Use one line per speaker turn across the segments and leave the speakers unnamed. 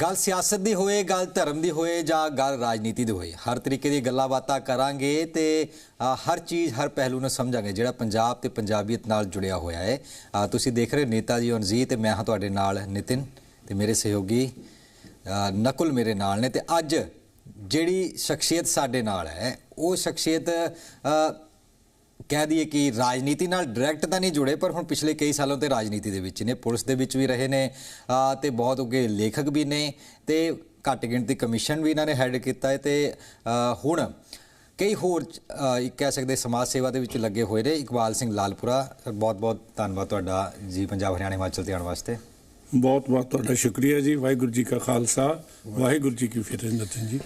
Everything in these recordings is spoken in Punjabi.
ਗੱਲ ਸਿਆਸਤ ਦੀ ਹੋਏ, ਗੱਲ ਧਰਮ ਦੀ ਹੋਏ ਜਾਂ ਗੱਲ ਰਾਜਨੀਤੀ ਦੀ ਹੋਏ। ਹਰ ਤਰੀਕੇ ਦੀ ਗੱਲਾਂ ਬਾਤਾਂ ਕਰਾਂਗੇ ਤੇ ਹਰ ਚੀਜ਼, ਹਰ ਪਹਿਲੂ ਨੂੰ ਸਮਝਾਂਗੇ, ਜਿਹੜਾ ਪੰਜਾਬ ਤੇ ਪੰਜਾਬੀਅਤ ਨਾਲ ਜੁੜਿਆ ਹੋਇਆ ਹੈ। ਤੁਸੀਂ ਦੇਖ ਰਹੇ ਹੋ ਨੇਤਾ ਜੀ ਅਨਜੀ ਤੇ ਮੈਂ ਹਾਂ ਤੁਹਾਡੇ ਨਾਲ ਨਿਤਿਨ ਤੇ ਮੇਰੇ ਸਹਿਯੋਗੀ ਨਕੁਲ ਮੇਰੇ ਨਾਲ ਨੇ ਤੇ ਅੱਜ ਜਿਹੜੀ ਸ਼ਖਸੀਅਤ ਸਾਡੇ ਨਾਲ ਹੈ, ਉਹ ਸ਼ਖਸੀਅਤ ਕਹਿ ਦਈਏ ਕਿ ਰਾਜਨੀਤੀ ਨਾਲ ਡਾਇਰੈਕਟ ਤਾਂ ਨਹੀਂ ਜੁੜੇ ਪਰ ਹੁਣ ਪਿਛਲੇ ਕਈ ਸਾਲਾਂ ਤੋਂ ਰਾਜਨੀਤੀ ਦੇ ਵਿੱਚ ਨੇ ਪੁਲਿਸ ਦੇ ਵਿੱਚ ਵੀ ਰਹੇ ਨੇ ਤੇ ਬਹੁਤ ਉੱਗੇ ਲੇਖਕ ਵੀ ਨੇ ਤੇ ਘੱਟ ਗਿਣਤੀ ਕਮਿਸ਼ਨ ਵੀ ਇਹਨਾਂ ਨੇ ਹੈਡ ਕੀਤਾ ਹੈ ਤੇ ਹੁਣ ਕਈ ਹੋਰ ਕਹਿ ਸਕਦੇ ਸਮਾਜ ਸੇਵਾ ਦੇ ਵਿੱਚ ਲੱਗੇ ਹੋਏ ਨੇ ਇਕਬਾਲ ਸਿੰਘ ਲਾਲਪੁਰਾ ਬਹੁਤ ਬਹੁਤ ਧੰਨਵਾਦ ਤੁਹਾਡਾ ਜੀ ਪੰਜਾਬ ਹਰਿਆਣਾ ਹਿਮਾਚਲ ਤੇ ਆਉਣ ਵਾਸਤੇ।
ਬਹੁਤ ਬਹੁਤ ਤੁਹਾਡਾ ਸ਼ੁਕਰੀਆ ਜੀ ਵਾਹਿਗੁਰੂ ਜੀ ਕਾ ਖਾਲਸਾ ਵਾਹਿਗੁਰੂ ਜੀ ਕੀ ਫਤਿਹ ਨਿਤਿਨ ਜੀ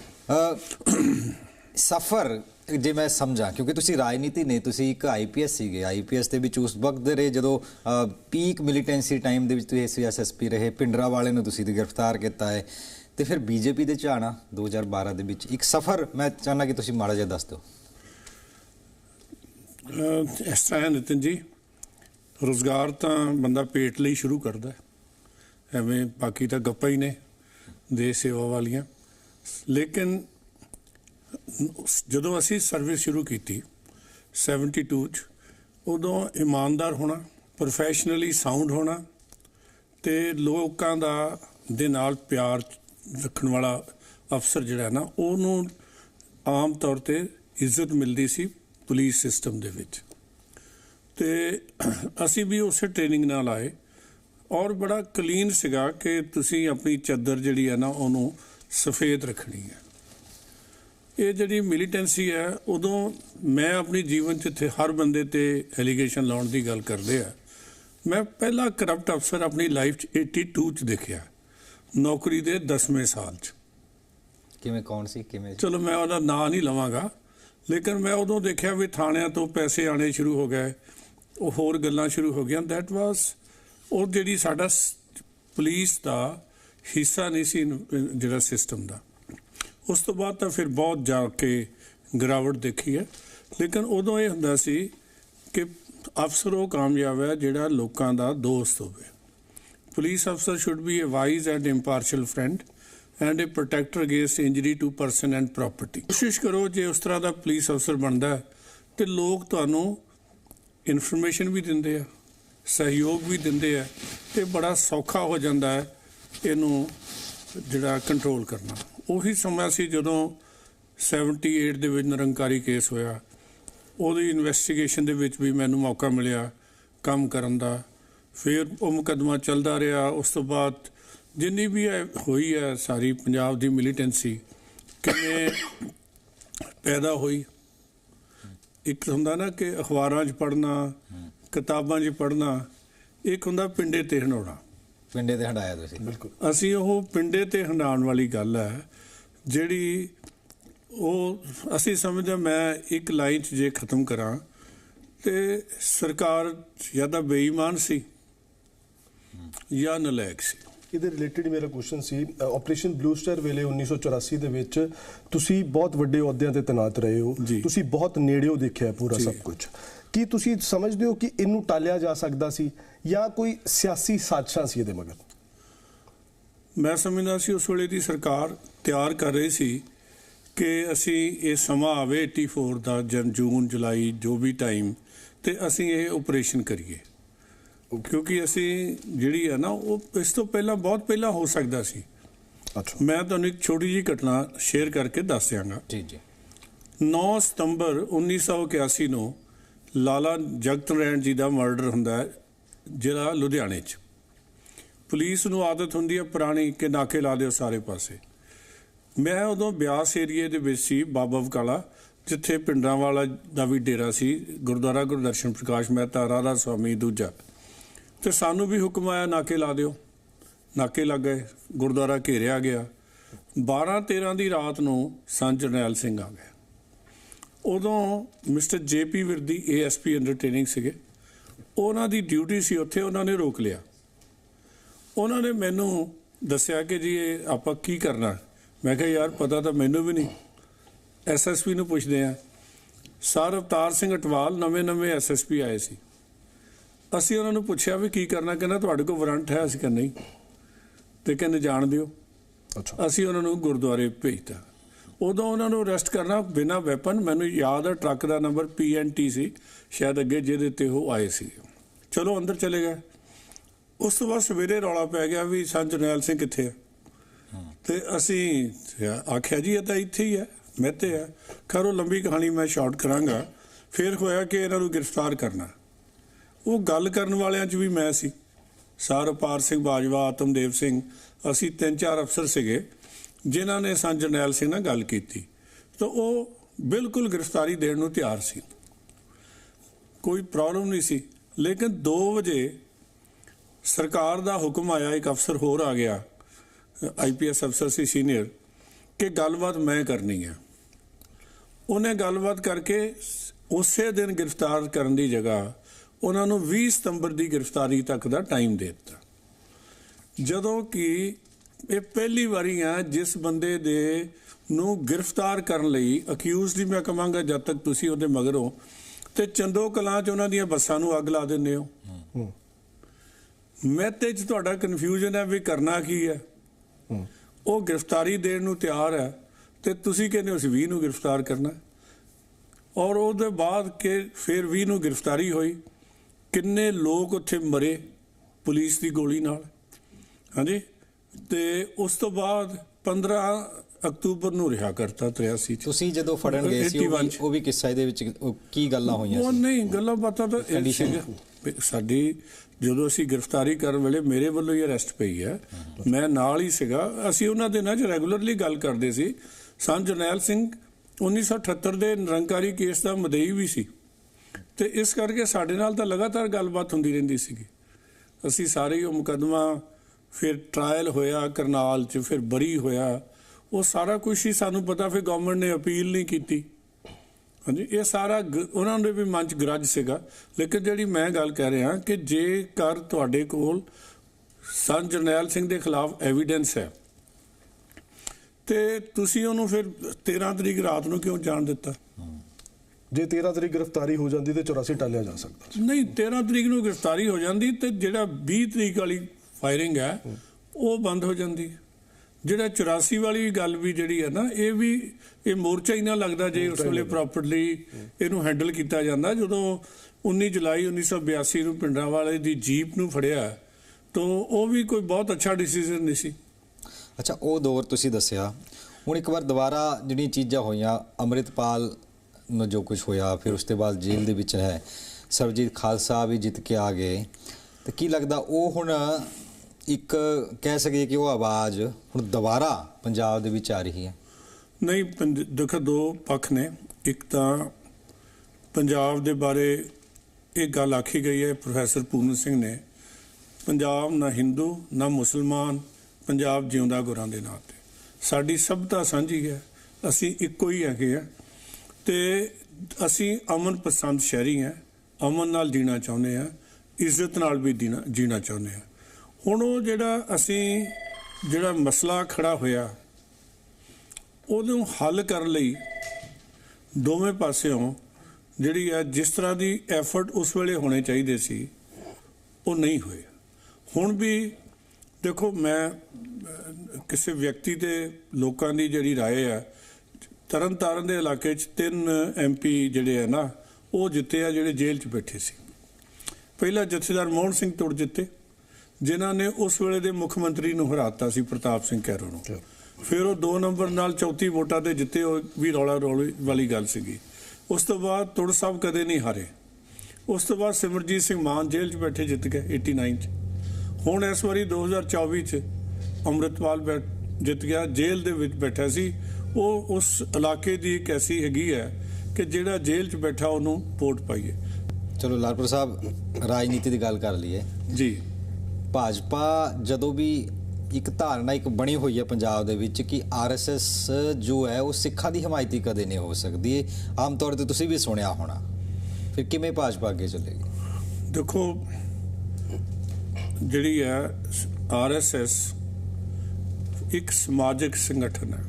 ਸਫਰ ਜੇ ਮੈਂ ਸਮਝਾਂ, ਕਿਉਂਕਿ ਤੁਸੀਂ ਰਾਜਨੀਤੀ ਨੇ, ਤੁਸੀਂ ਇੱਕ ਆਈਪੀਐਸ ਸੀਗੇ ਆਈਪੀਐਸ ਦੇ ਵਿੱਚ ਉਸ ਵਕਤ ਰਹੇ ਜਦੋਂ ਪੀਕ ਮਿਲੀਟੈਂਸੀ ਟਾਈਮ ਦੇ ਵਿੱਚ ਤੁਸੀਂ ਐਸਐਸਪੀ ਰਹੇ ਪਿੰਡਰਾ ਵਾਲੇ ਨੂੰ ਤੁਸੀਂ ਤੇ ਗ੍ਰਿਫਤਾਰ ਕੀਤਾ ਹੈ, ਤੇ ਫਿਰ ਬੀਜੇਪੀ ਦੇ ਝਾਣਾ 2012 ਦੇ ਵਿੱਚ ਇੱਕ ਸਫਰ, ਮੈਂ ਚਾਹੁੰਦਾ ਕਿ ਤੁਸੀਂ ਮਾੜਾ ਜਿਹਾ ਦੱਸ ਦਿਓ।
ਇਸ ਤਰ੍ਹਾਂ ਹੈ ਨਿਤਿਨ ਜੀ, ਰੋਜ਼ਗਾਰ ਤਾਂ ਬੰਦਾ ਪੇਟ ਲਈ ਸ਼ੁਰੂ ਕਰਦਾ ਐਵੇਂ ਬਾਕੀ ਤਾਂ ਗੱਪਾਂ ਹੀ ਨੇ, ਦੇਸ਼ ਸੇਵਾ ਵਾਲੀਆਂ, ਲੇਕਿਨ ਜਦੋਂ ਅਸੀਂ ਸਰਵਿਸ ਸ਼ੁਰੂ ਕੀਤੀ 72 ਚ, ਉਦੋਂ ਇਮਾਨਦਾਰ ਹੋਣਾ ਪ੍ਰੋਫੈਸ਼ਨਲੀ ਸਾਊਂਡ ਹੋਣਾ ਤੇ ਲੋਕਾਂ ਦਾ, ਦੇ ਨਾਲ ਪਿਆਰ ਰੱਖਣ ਵਾਲਾ ਅਫਸਰ ਜਿਹੜਾ ਨਾ, ਉਹਨੂੰ ਆਮ ਤੌਰ ਤੇ ਇੱਜ਼ਤ ਮਿਲਦੀ ਸੀ ਪੁਲਿਸ ਸਿਸਟਮ ਦੇ ਵਿੱਚ। ਤੇ ਅਸੀਂ ਵੀ ਉਸੇ ਟ੍ਰੇਨਿੰਗ ਨਾਲ ਆਏ ਔਰ ਬੜਾ ਕਲੀਨ ਸੀਗਾ ਕਿ ਤੁਸੀਂ ਆਪਣੀ ਚਾਦਰ ਜਿਹੜੀ ਹੈ ਨਾ, ਉਹਨੂੰ ਸਫੇਦ ਰੱਖਣੀ ਹੈ। ਇਹ ਜਿਹੜੀ ਮਿਲੀਟੈਂਸੀ ਹੈ ਉਦੋਂ ਮੈਂ ਆਪਣੀ ਜੀਵਨ 'ਚ ਇੱਥੇ ਹਰ ਬੰਦੇ ਤੇ ਐਲੀਗੇਸ਼ਨ ਲਾਉਣ ਦੀ ਗੱਲ ਕਰਦੇ ਆ। ਮੈਂ ਪਹਿਲਾ ਕਰਪਟ ਅਫਸਰ ਆਪਣੀ ਲਾਈਫ 'ਚ 82 'ਚ ਦੇਖਿਆ ਨੌਕਰੀ ਦੇ 10ਵੇਂ ਸਾਲ 'ਚ।
ਕਿਵੇਂ ਕੌਣ ਸੀ ਕਿਵੇਂ
ਚਲੋ ਮੈਂ ਉਹਦਾ ਨਾਂ ਨਹੀਂ ਲਵਾਂਗਾ ਲੇਕਿਨ ਮੈਂ ਉਦੋਂ ਦੇਖਿਆ ਵੀ ਥਾਣਿਆਂ ਤੋਂ ਪੈਸੇ ਆਣੇ ਸ਼ੁਰੂ ਹੋ ਗਏ ਉਹ ਹੋਰ ਗੱਲਾਂ ਸ਼ੁਰੂ ਹੋ ਗਈਆਂ। ਦੈਟ ਵਾਸ ਉਹ ਜਿਹੜੀ ਸਾਡਾ ਪੁਲਿਸ ਦਾ ਹਿੱਸਾ ਨਹੀਂ ਸੀ ਜਿਹੜਾ ਸਿਸਟਮ ਦਾ। ਉਸ ਤੋਂ ਬਾਅਦ ਤਾਂ ਫਿਰ ਬਹੁਤ ਜਾ ਕੇ ਗਿਰਾਵਟ ਦੇਖੀ ਹੈ। ਲੇਕਿਨ ਉਦੋਂ ਇਹ ਹੁੰਦਾ ਸੀ ਕਿ ਅਫਸਰ ਉਹ ਕਾਮਯਾਬ ਹੈ ਜਿਹੜਾ ਲੋਕਾਂ ਦਾ ਦੋਸਤ ਹੋਵੇ। police officer should be a wise and impartial friend and a protector against injury to person and property ਕੋਸ਼ਿਸ਼ ਕਰੋ ਜੇ ਉਸ ਤਰ੍ਹਾਂ ਦਾ ਪੁਲਿਸ ਅਫਸਰ ਬਣਦਾ ਹੈ, ਤੇ ਲੋਕ ਤੁਹਾਨੂੰ ਇਨਫੋਰਮੇਸ਼ਨ ਵੀ ਦਿੰਦੇ ਆ ਸਹਿਯੋਗ ਵੀ ਦਿੰਦੇ ਆ ਤੇ ਬੜਾ ਸੌਖਾ ਹੋ ਜਾਂਦਾ ਹੈ ਇਹਨੂੰ ਜਿਹੜਾ ਕੰਟਰੋਲ ਕਰਨਾ। ਉਹੀ ਸਮਾਂ ਸੀ ਜਦੋਂ 78 ਦੇ ਵਿੱਚ ਨਿਰੰਕਾਰੀ ਕੇਸ ਹੋਇਆ। ਉਹਦੀ ਇਨਵੈਸਟੀਗੇਸ਼ਨ ਦੇ ਵਿੱਚ ਵੀ ਮੈਨੂੰ ਮੌਕਾ ਮਿਲਿਆ ਕੰਮ ਕਰਨ ਦਾ। ਫਿਰ ਉਹ ਮੁਕੱਦਮਾ ਚੱਲਦਾ ਰਿਹਾ। ਉਸ ਤੋਂ ਬਾਅਦ ਜਿੰਨੀ ਵੀ ਇਹ ਹੋਈ ਹੈ, ਸਾਰੀ ਪੰਜਾਬ ਦੀ ਮਿਲੀਟੈਂਸੀ ਕਿਵੇਂ ਪੈਦਾ ਹੋਈ। ਇੱਕ ਹੁੰਦਾ ਨਾ ਕਿ ਅਖਬਾਰਾਂ 'ਚ ਪੜ੍ਹਨਾ, ਕਿਤਾਬਾਂ 'ਚ ਪੜ੍ਹਨਾ, ਇੱਕ ਹੁੰਦਾ ਪਿੰਡੇ ਤੇ ਹੰਡਾਉਣਾ
ਪਿੰਡੇ ਤੇ ਹੰਡਾਇਆ ਤੁਸੀਂ
ਬਿਲਕੁਲ
ਅਸੀਂ ਉਹ ਪਿੰਡੇ ਤੇ ਹੰਡਾਉਣ ਵਾਲੀ ਗੱਲ ਹੈ ਜਿਹੜੀ ਉਹ ਅਸੀਂ ਸਮਝਦੇ ਮੈਂ ਇੱਕ ਲਾਈਨ 'ਚ ਜੇ ਖਤਮ ਕਰਾਂ ਤੇ ਸਰਕਾਰ ਜਾਂ ਤਾਂ ਬੇਈਮਾਨ ਸੀ ਜਾਂ ਨਲਾਇਕ ਸੀ
ਇਹਦੇ ਰਿਲੇਟਡ ਮੇਰਾ ਕੁਐਸਚਨ ਸੀ ਆਪਰੇਸ਼ਨ ਬਲੂ ਸਟਾਰ ਵੇਲੇ 1984 ਦੇ ਵਿੱਚ ਤੁਸੀਂ ਬਹੁਤ ਵੱਡੇ ਅਹੁਦਿਆਂ ਤੇ ਤੈਨਾਤ ਰਹੇ ਹੋ
ਜੀ।
ਤੁਸੀਂ ਬਹੁਤ ਨੇੜਿਓਂ ਦੇਖਿਆ ਪੂਰਾ। ਸਭ ਕੁਝ ਕੀ ਤੁਸੀਂ ਸਮਝਦੇ ਹੋ ਕਿ ਇਹਨੂੰ ਟਾਲਿਆ ਜਾ ਸਕਦਾ ਸੀ ਜਾਂ ਕੋਈ ਸਿਆਸੀ ਸਾਜ਼ਿਸ਼ਾਂ ਸੀ ਇਹਦੇ ਮਗਰ?
ਮੈਂ ਸਮਝਦਾ ਸੀ ਉਸ ਵੇਲੇ ਦੀ ਸਰਕਾਰ ਤਿਆਰ ਕਰ ਰਹੀ ਸੀ ਕਿ ਅਸੀਂ ਇਹ ਸਮਾਂ ਆਵੇ 84 ਦਾ ਜਨ ਜੂਨ ਜੁਲਾਈ ਜੋ ਵੀ ਟਾਈਮ ਤੇ ਅਸੀਂ ਇਹ ਆਪਰੇਸ਼ਨ ਕਰੀਏ। ਕਿਉਂਕਿ ਅਸੀਂ ਜਿਹੜੀ ਹੈ ਨਾ ਉਹ ਇਸ ਤੋਂ ਪਹਿਲਾਂ ਬਹੁਤ ਪਹਿਲਾਂ ਹੋ ਸਕਦਾ ਸੀ।
ਅੱਛਾ।
ਮੈਂ ਤੁਹਾਨੂੰ ਇੱਕ ਛੋਟੀ ਜਿਹੀ ਘਟਨਾ ਸ਼ੇਅਰ ਕਰਕੇ ਦੱਸ ਦਿਆਂਗਾ।
ਜੀ ਜੀ।
9 ਸਤੰਬਰ 1981 ਨੂੰ ਲਾਲਾ ਜਗਤ ਰੈਣ ਜੀ ਦਾ ਮਰਡਰ ਹੁੰਦਾ ਹੈ ਜਿਹੜਾ ਲੁਧਿਆਣੇ 'ਚ। ਪੁਲਿਸ ਨੂੰ ਆਦਤ ਹੁੰਦੀ ਹੈ ਪੁਰਾਣੀ ਕਿ ਨਾਕੇ ਲਾ ਦਿਓ ਸਾਰੇ ਪਾਸੇ। ਮੈਂ ਉਦੋਂ ਬਿਆਸ ਏਰੀਏ ਦੇ ਵਿੱਚ ਸੀ ਬਾਬਾ ਬਕਾਲਾ, ਜਿੱਥੇ ਪਿੰਡਾਂ ਵਾਲਾ ਦਾ ਵੀ ਡੇਰਾ ਸੀ, ਗੁਰਦੁਆਰਾ ਗੁਰਦਰਸ਼ਨ ਪ੍ਰਕਾਸ਼ ਮਹਿਤਾ, ਰਾਧਾ ਸੁਆਮੀ ਦੂਜਾ। ਤੇ ਸਾਨੂੰ ਵੀ ਹੁਕਮ ਆਇਆ ਨਾਕੇ ਲਾ ਦਿਓ। ਨਾਕੇ ਲੱਗ ਗਏ, ਗੁਰਦੁਆਰਾ ਘੇਰਿਆ ਗਿਆ। 12 13 ਦੀ ਰਾਤ ਨੂੰ ਸੰਤ ਜਰਨੈਲ ਸਿੰਘ ਆ ਗਿਆ। ਉਦੋਂ mister JP Virdi ASP under training ਸੀਗੇ। ਉਹਨਾਂ ਦੀ ਡਿਊਟੀ ਸੀ ਉੱਥੇ ਉਹਨਾਂ ਨੇ ਰੋਕ ਲਿਆ। ਉਹਨਾਂ ਨੇ ਮੈਨੂੰ ਦੱਸਿਆ ਕਿ ਜੀ ਇਹ ਆਪਾਂ ਕੀ ਕਰਨਾ? ਮੈਂ ਕਿਹਾ ਯਾਰ ਪਤਾ ਤਾਂ ਮੈਨੂੰ ਵੀ ਨਹੀਂ। ਐਸਐਸਪੀ ਨੂੰ ਪੁੱਛਦੇ ਆ ਸਰ ਅਵਤਾਰ ਸਿੰਘ ਅਟਵਾਲ ਨਵੇਂ ਨਵੇਂ ਐਸਐਸਪੀ ਆਏ ਸੀ। ਅਸੀਂ ਉਹਨਾਂ ਨੂੰ ਪੁੱਛਿਆ ਵੀ ਕੀ ਕਰਨਾ? ਕਹਿੰਦਾ ਤੁਹਾਡੇ ਕੋਲ ਵਾਰੰਟ ਹੈ? ਅਸੀਂ ਕਹਿੰਦੇ ਨਹੀਂ। ਤੇ ਕਹਿੰਦੇ ਜਾਣ ਦਿਓ।
ਅੱਛਾ।
ਅਸੀਂ ਉਹਨਾਂ ਨੂੰ ਗੁਰਦੁਆਰੇ ਭੇਜਤਾ। ਉਦੋਂ ਉਹਨਾਂ ਨੂੰ ਅਰੈਸਟ ਕਰਨਾ ਬਿਨਾਂ ਵੈਪਨ ਮੈਨੂੰ ਯਾਦ ਹੈ ਟਰੱਕ ਦਾ ਨੰਬਰ ਪੀਐਨਟੀ ਸੀ। ਸ਼ਾਇਦ ਅੱਗੇ ਜਿਹਦੇ ਤੇ ਉਹ ਆਏ ਸੀ। ਚਲੋ ਅੰਦਰ ਚਲੇ ਗਏ। ਉਸ ਤੋਂ ਬਾਅਦ ਸਵੇਰੇ ਰੌਲਾ ਪੈ ਗਿਆ ਵੀ ਸੰਤ ਜਰਨੈਲ ਸਿੰਘ ਕਿੱਥੇ ਆ? ਤੇ ਅਸੀਂ ਆਖਿਆ ਜੀ ਇਹ ਤਾਂ ਇੱਥੇ ਹੀ ਹੈ ਮਹਿਤੇ ਹੈ ਖੈਰ ਉਹ ਲੰਬੀ ਕਹਾਣੀ ਮੈਂ ਸ਼ਾਰਟ ਕਰਾਂਗਾ। ਫਿਰ ਹੋਇਆ ਕਿ ਇਹਨਾਂ ਨੂੰ ਗ੍ਰਿਫਤਾਰ ਕਰਨਾ। ਉਹ ਗੱਲ ਕਰਨ ਵਾਲਿਆਂ 'ਚ ਵੀ ਮੈਂ ਸੀ। ਸਰਪਾਰ ਸਿੰਘ ਬਾਜਵਾ ਆਤਮਦੇਵ ਸਿੰਘ ਅਸੀਂ ਤਿੰਨ ਚਾਰ ਅਫਸਰ ਸੀਗੇ। ਜਿਨ੍ਹਾਂ ਨੇ ਸੰਤ ਜਰਨੈਲ ਸਿੰਘ ਨਾਲ ਗੱਲ ਕੀਤੀ, ਤਾਂ ਉਹ ਬਿਲਕੁਲ ਗ੍ਰਿਫਤਾਰੀ ਦੇਣ ਨੂੰ ਤਿਆਰ ਸੀ। ਕੋਈ ਪ੍ਰੋਬਲਮ ਨਹੀਂ ਸੀ, ਲੇਕਿਨ 2 ਵਜੇ ਸਰਕਾਰ ਦਾ ਹੁਕਮ ਆਇਆ, ਇੱਕ ਅਫਸਰ ਹੋਰ ਆ ਗਿਆ ਆਈਪੀਐਸ ਅਫਸਰ ਸੀ ਸੀਨੀਅਰ ਕਿ ਗੱਲਬਾਤ ਮੈਂ ਕਰਨੀ ਹੈ ਉਹਨੇ ਗੱਲਬਾਤ ਕਰਕੇ ਉਸੇ ਦਿਨ ਗ੍ਰਿਫਤਾਰ ਕਰਨ ਦੀ ਜਗ੍ਹਾ ਉਹਨਾਂ ਨੂੰ 20 ਸਤੰਬਰ ਦੀ ਗ੍ਰਿਫਤਾਰੀ ਤੱਕ ਦਾ ਟਾਈਮ ਦੇ ਦਿੱਤਾ। ਜਦੋਂ ਕਿ ਇਹ ਪਹਿਲੀ ਵਾਰੀ ਆ ਜਿਸ ਬੰਦੇ ਦੇ ਨੂੰ ਗ੍ਰਿਫਤਾਰ ਕਰਨ ਲਈ ਅਕਿਊਜ਼ ਦੀ ਮੈਂ ਕਹਾਂਗਾ ਜਦ ਤੱਕ ਤੁਸੀਂ ਉਹਦੇ ਮਗਰ। ਹੋ ਤੇ ਚੰਦੋ ਕਲਾਂ ਚ ਉਹਨਾਂ ਦੀਆਂ ਬੱਸਾਂ ਨੂੰ ਅੱਗ ਲਾ ਦਿੰਦੇ ਹੋ। ਮੈਂ ਤੇ ਚ ਤੁਹਾਡਾ ਕਨਫਿਊਜ਼ਨ ਹੈ ਵੀ ਕਰਨਾ ਕੀ ਹੈ। ਉਹ ਗ੍ਰਿਫਤਾਰੀ ਦੇਣ ਨੂੰ ਤਿਆਰ ਹੈ ਤੇ ਤੁਸੀਂ ਕਹਿੰਦੇ ਹੋ ਅਸੀਂ 20 ਨੂੰ ਗ੍ਰਿਫਤਾਰ ਕਰਨਾ ਔਰ ਉਹਦੇ ਬਾਅਦ ਕਿ ਫਿਰ 20 ਨੂੰ ਗ੍ਰਿਫਤਾਰੀ ਹੋਈ। ਕਿੰਨੇ ਲੋਕ ਉੱਥੇ ਮਰੇ ਪੁਲਿਸ ਦੀ ਗੋਲੀ ਨਾਲ। ਹਾਂਜੀ? ਤੇ ਉਸ ਤੋਂ ਬਾਅਦ 15 ਅਕਤੂਬਰ ਨੂੰ ਰਿਹਾ ਕਰਤਾ 83 ਚ।
ਤੁਸੀਂ ਜਦੋਂ ਫੜਨ ਗਏ ਸੀ ਉਹ
81
ਵੀ। ਉਹ ਕਿੱਸਾ ਇਹਦੇ ਵਿੱਚ ਉਹ ਕੀ ਗੱਲਾਂ ਹੋਈਆਂ
ਉਹ
ਸੀ?
ਨਹੀਂ ਗੱਲਾਂ ਬਾਤਾਂ ਤਾਂ ਸਾਡੀ ਜਦੋਂ ਅਸੀਂ ਗ੍ਰਿਫਤਾਰੀ ਕਰਨ ਵੇਲੇ ਮੇਰੇ ਵੱਲੋਂ ਹੀ ਅਰੈਸਟ ਪਈ ਹੈ। ਮੈਂ ਨਾਲ ਹੀ ਸੀਗਾ। ਅਸੀਂ ਉਹਨਾਂ ਦੇ ਨਾਲ ਰੈਗੂਲਰਲੀ ਗੱਲ ਕਰਦੇ ਸੀ। ਸੰਤ ਜਰਨੈਲ ਸਿੰਘ 1978 ਦੇ ਨਿਰੰਕਾਰੀ ਕੇਸ ਦਾ ਮਦਈ ਵੀ ਸੀ। ਤੇ ਇਸ ਕਰਕੇ ਸਾਡੇ ਨਾਲ ਤਾਂ ਲਗਾਤਾਰ ਗੱਲਬਾਤ ਹੁੰਦੀ ਰਹਿੰਦੀ ਸੀਗੀ। ਅਸੀਂ ਸਾਰੇ ਉਹ ਮੁਕੱਦਮਾ ਫਿਰ ਟ੍ਰਾਇਲ ਹੋਇਆ ਕਰਨਾਲ 'ਚ ਫਿਰ ਬਰੀ ਹੋਇਆ ਉਹ ਸਾਰਾ ਕੁਝ ਹੀ ਸਾਨੂੰ ਪਤਾ ਫਿਰ ਗਵਰਨਮੈਂਟ ਨੇ ਅਪੀਲ ਨਹੀਂ ਕੀਤੀ। ਹਾਂਜੀ ਇਹ ਸਾਰਾ ਉਹਨਾਂ ਦੇ ਵੀ ਮਨ 'ਚ ਗਰਜ ਸੀਗਾ। ਲੇਕਿਨ ਜਿਹੜੀ ਮੈਂ ਗੱਲ ਕਹਿ ਰਿਹਾ ਕਿ ਜੇਕਰ ਤੁਹਾਡੇ ਕੋਲ ਸੰਤ ਜਰਨੈਲ ਸਿੰਘ ਦੇ ਖਿਲਾਫ ਐਵੀਡੈਂਸ ਹੈ ਤੇ ਤੁਸੀਂ ਉਹਨੂੰ ਫਿਰ 13 ਤਰੀਕ ਰਾਤ ਨੂੰ ਕਿਉਂ ਜਾਣ ਦਿੱਤਾ?
ਜੇ 13 ਤਰੀਕ ਗ੍ਰਿਫਤਾਰੀ ਹੋ ਜਾਂਦੀ ਤੇ 84 ਟਾਲਿਆ ਜਾ ਸਕਦਾ।
ਨਹੀਂ 13 ਤਰੀਕ ਨੂੰ ਗ੍ਰਿਫਤਾਰੀ ਹੋ ਜਾਂਦੀ ਤੇ ਜਿਹੜਾ 20 ਤਰੀਕ ਵਾਲੀ ਫਾਇਰਿੰਗ ਹੈ ਉਹ ਬੰਦ ਹੋ ਜਾਂਦੀ ਜਿਹੜਾ 84 ਵਾਲੀ ਗੱਲ ਵੀ ਜਿਹੜੀ ਹੈ ਨਾ ਇਹ ਵੀ ਇਹ ਮੋਰਚਾ ਹੀ ਨਾ ਲੱਗਦਾ ਜੇ ਉਸ ਵੇਲੇ ਪ੍ਰੋਪਰਲੀ ਇਹਨੂੰ ਹੈਂਡਲ ਕੀਤਾ ਜਾਂਦਾ। ਜਦੋਂ 19 ਜੁਲਾਈ 1982 ਨੂੰ ਪਿੰਡਾਂ ਵਾਲੇ ਦੀ ਜੀਪ ਨੂੰ ਫੜਿਆ ਤਾਂ ਉਹ ਵੀ ਕੋਈ ਬਹੁਤ ਅੱਛਾ ਡਿਸੀਜਨ ਨਹੀਂ ਸੀ।
ਅੱਛਾ ਉਹ ਦੌਰ ਤੁਸੀਂ ਦੱਸਿਆ। ਹੁਣ ਇੱਕ ਵਾਰ ਦੁਬਾਰਾ ਜਿਹੜੀਆਂ ਚੀਜ਼ਾਂ ਹੋਈਆਂ ਅੰਮ੍ਰਿਤਪਾਲ ਨੂੰ ਜੋ ਕੁਝ ਹੋਇਆ ਫਿਰ ਉਸ ਤੋਂ ਬਾਅਦ ਜੇਲ੍ਹ ਦੇ ਵਿੱਚ ਹੈ। ਸਰਬਜੀਤ ਖਾਲਸਾ ਵੀ ਜਿੱਤ ਕੇ ਆ ਗਏ। ਤੇ ਕੀ ਲੱਗਦਾ ਉਹ ਹੁਣ ਇੱਕ ਕਹਿ ਸਕੀਏ ਕਿ ਉਹ ਆਵਾਜ਼ ਹੁਣ ਦੁਬਾਰਾ ਪੰਜਾਬ ਦੇ ਵਿੱਚ ਆ ਰਹੀ ਹੈ।
ਨਹੀਂ, ਪੰਜ- ਦੇਖੋ, ਦੋ ਪੱਖ ਨੇ। ਇੱਕ ਤਾਂ ਪੰਜਾਬ ਦੇ ਬਾਰੇ ਇਹ ਗੱਲ ਆਖੀ ਗਈ ਹੈ, ਪ੍ਰੋਫੈਸਰ ਪੂਰਨ ਸਿੰਘ ਨੇ। ਪੰਜਾਬ ਨਾ ਹਿੰਦੂ, ਨਾ ਮੁਸਲਮਾਨ, ਪੰਜਾਬ ਜਿਉਂਦਾ ਗੁਰਾਂ ਦੇ ਨਾਂ ਤੇ। ਸਾਡੀ ਸਭਤਾ ਸਾਂਝੀ ਹੈ। ਅਸੀਂ ਇੱਕੋ ਹੀ ਹੈਗੇ ਆ ਤੇ ਅਸੀਂ ਅਮਨ ਪਸੰਦ ਸ਼ਹਿਰੀ ਹਾਂ। ਅਮਨ ਨਾਲ ਜੀਣਾ ਚਾਹੁੰਦੇ ਆ ਇੱਜ਼ਤ ਨਾਲ ਵੀ ਜੀਣਾ ਜੀਣਾ ਚਾਹੁੰਦੇ ਆ ਹੁਣ ਉਹ ਜਿਹੜਾ ਅਸੀਂ ਜਿਹੜਾ ਮਸਲਾ ਖੜਾ ਹੋਇਆ ਉਹਨੂੰ ਹੱਲ ਕਰਨ ਲਈ ਦੋਵੇਂ ਪਾਸਿਓਂ ਜਿਹੜੀ ਹੈ ਜਿਸ ਤਰ੍ਹਾਂ ਦੀ ਐਫਰਟ ਉਸ ਵੇਲੇ ਹੋਣੇ ਚਾਹੀਦੇ ਸੀ ਉਹ ਨਹੀਂ ਹੋਏ ਹੁਣ ਵੀ ਦੇਖੋ ਮੈਂ ਅਹ, ਕਿਸੇ ਵਿਅਕਤੀ ਤੇ ਲੋਕਾਂ ਦੀ ਜਿਹੜੀ رائے ਹੈ ਤਰਨਤਾਰਨ ਦੇ ਇਲਾਕੇ 'ਚ ਤਿੰਨ ਐਮਪੀ ਜਿਹੜੇ ਆ ਨਾ ਉਹ ਜਿੱਤੇ ਆ ਜਿਹੜੇ ਜੇਲ੍ਹ 'ਚ ਬੈਠੇ ਸੀ ਪਹਿਲਾ ਜਥੇਦਾਰ ਮੋਹਨ ਸਿੰਘ ਤੁਰ ਜਿੱਤੇ ਜਿਨ੍ਹਾਂ ਨੇ ਉਸ ਵੇਲੇ ਦੇ ਮੁੱਖ ਮੰਤਰੀ ਨੂੰ ਹਰਾਤਾ ਸੀ ਪ੍ਰਤਾਪ ਸਿੰਘ ਕੈਰੋਂ ਨੂੰ। ਫਿਰ ਉਹ 2 ਨੰਬਰ ਨਾਲ ਚੌਥੀ ਵੋਟਾਂ ਤੇ ਜਿੱਤੇ ਉਹ ਵੀ ਰੌਲਾ ਰੌਲੀ ਵਾਲੀ ਗੱਲ ਸੀਗੀ। ਉਸ ਤੋਂ ਬਾਅਦ ਤੁੜ ਸਾਹਿਬ ਕਦੇ ਨਹੀਂ ਹਾਰੇ। ਉਸ ਤੋਂ ਬਾਅਦ ਸਿਮਰਜੀਤ ਸਿੰਘ ਮਾਨ ਜੇਲ੍ਹ 'ਚ ਬੈਠੇ ਜਿੱਤ ਗਏ 89 'ਚ। ਹੁਣ ਇਸ ਵਾਰੀ 2024 'ਚ ਅੰਮ੍ਰਿਤਪਾਲ ਬੈ- ਜਿੱਤ ਗਿਆ ਜੇਲ੍ਹ ਦੇ ਵਿੱਚ ਬੈਠਾ ਸੀ। ਉਹ ਉਸ ਇਲਾਕੇ ਦੀ ਇੱਕ ਐਸੀ ਹੈਗੀ ਹੈ ਕਿ ਜਿਹੜਾ ਜੇਲ੍ਹ 'ਚ ਬੈਠਾ ਉਹਨੂੰ ਵੋਟ ਪਾਈਏ।
ਚਲੋ ਲਾਲਪੁਰ ਸਾਹਿਬ ਰਾਜਨੀਤੀ ਦੀ ਗੱਲ ਕਰ ਲਈਏ।
ਜੀ।
ਭਾਜਪਾ ਜਦੋਂ ਵੀ ਇੱਕ ਧਾਰਨਾ ਇੱਕ ਬਣੀ ਹੋਈ ਹੈ ਪੰਜਾਬ ਦੇ ਵਿੱਚ ਕਿ ਆਰਐਸਐਸ ਜੋ ਹੈ ਉਹ ਸਿੱਖਾਂ ਦੀ ਹਮਾਇਤੀ ਕਦੇ ਨਹੀਂ ਹੋ ਸਕਦੀ। ਆਮ ਤੌਰ ਤੇ ਤੁਸੀਂ ਵੀ ਸੁਣਿਆ ਹੋਣਾ। ਫਿਰ ਕਿਵੇਂ ਭਾਜਪਾ ਅੱਗੇ ਚੱਲੇਗੀ?
ਦੇਖੋ, ਜਿਹੜੀ ਹੈ ਆਰਐਸਐਸ ਇੱਕ ਸਮਾਜਿਕ ਸੰਗਠਨ ਹੈ।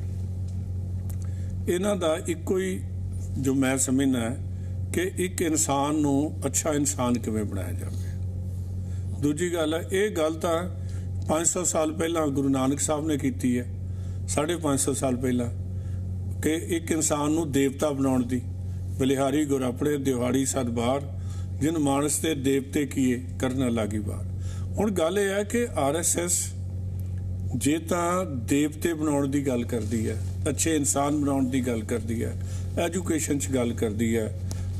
ਇਹਨਾਂ ਦਾ ਇੱਕੋ ਹੀ ਜੋ ਮੈਂ ਸਮਝਣਾ ਹੈ ਕਿ ਇੱਕ ਇਨਸਾਨ ਨੂੰ ਅੱਛਾ ਇਨਸਾਨ ਕਿਵੇਂ ਬਣਾਇਆ ਜਾਵੇ? ਦੂਜੀ ਗੱਲ ਹੈ ਇਹ ਗੱਲ ਤਾਂ 500 ਸਾਲ ਪਹਿਲਾਂ ਗੁਰੂ ਨਾਨਕ ਸਾਹਿਬ ਨੇ ਕੀਤੀ ਹੈ 550 ਸਾਲ ਪਹਿਲਾਂ, ਕਿ ਇੱਕ ਇਨਸਾਨ ਨੂੰ ਦੇਵਤਾ ਬਣਾਉਣ ਦੀ, ਬਲਿਹਾਰੀ ਗੁਰਾਪੜੇ ਆਪਣੇ, ਦਿਹਾੜੀ ਸਦਬਾਰ ਜਿਨ ਮਾਨਸ ਤੇ ਦੇਵਤੇ ਕੀਏ, ਕਰਨ ਲਾਗੀ ਬਾਰ। ਹੁਣ ਗੱਲ ਇਹ ਹੈ ਕਿ ਆਰਐਸਐਸ ਜੇ ਤਾਂ ਦੇਵਤੇ ਬਣਾਉਣ ਦੀ ਗੱਲ ਕਰਦੀ ਹੈ, ਅੱਛੇ ਇਨਸਾਨ ਬਣਾਉਣ ਦੀ ਗੱਲ ਕਰਦੀ ਹੈ, ਐਜੂਕੇਸ਼ਨ 'ਚ ਗੱਲ ਕਰਦੀ ਹੈ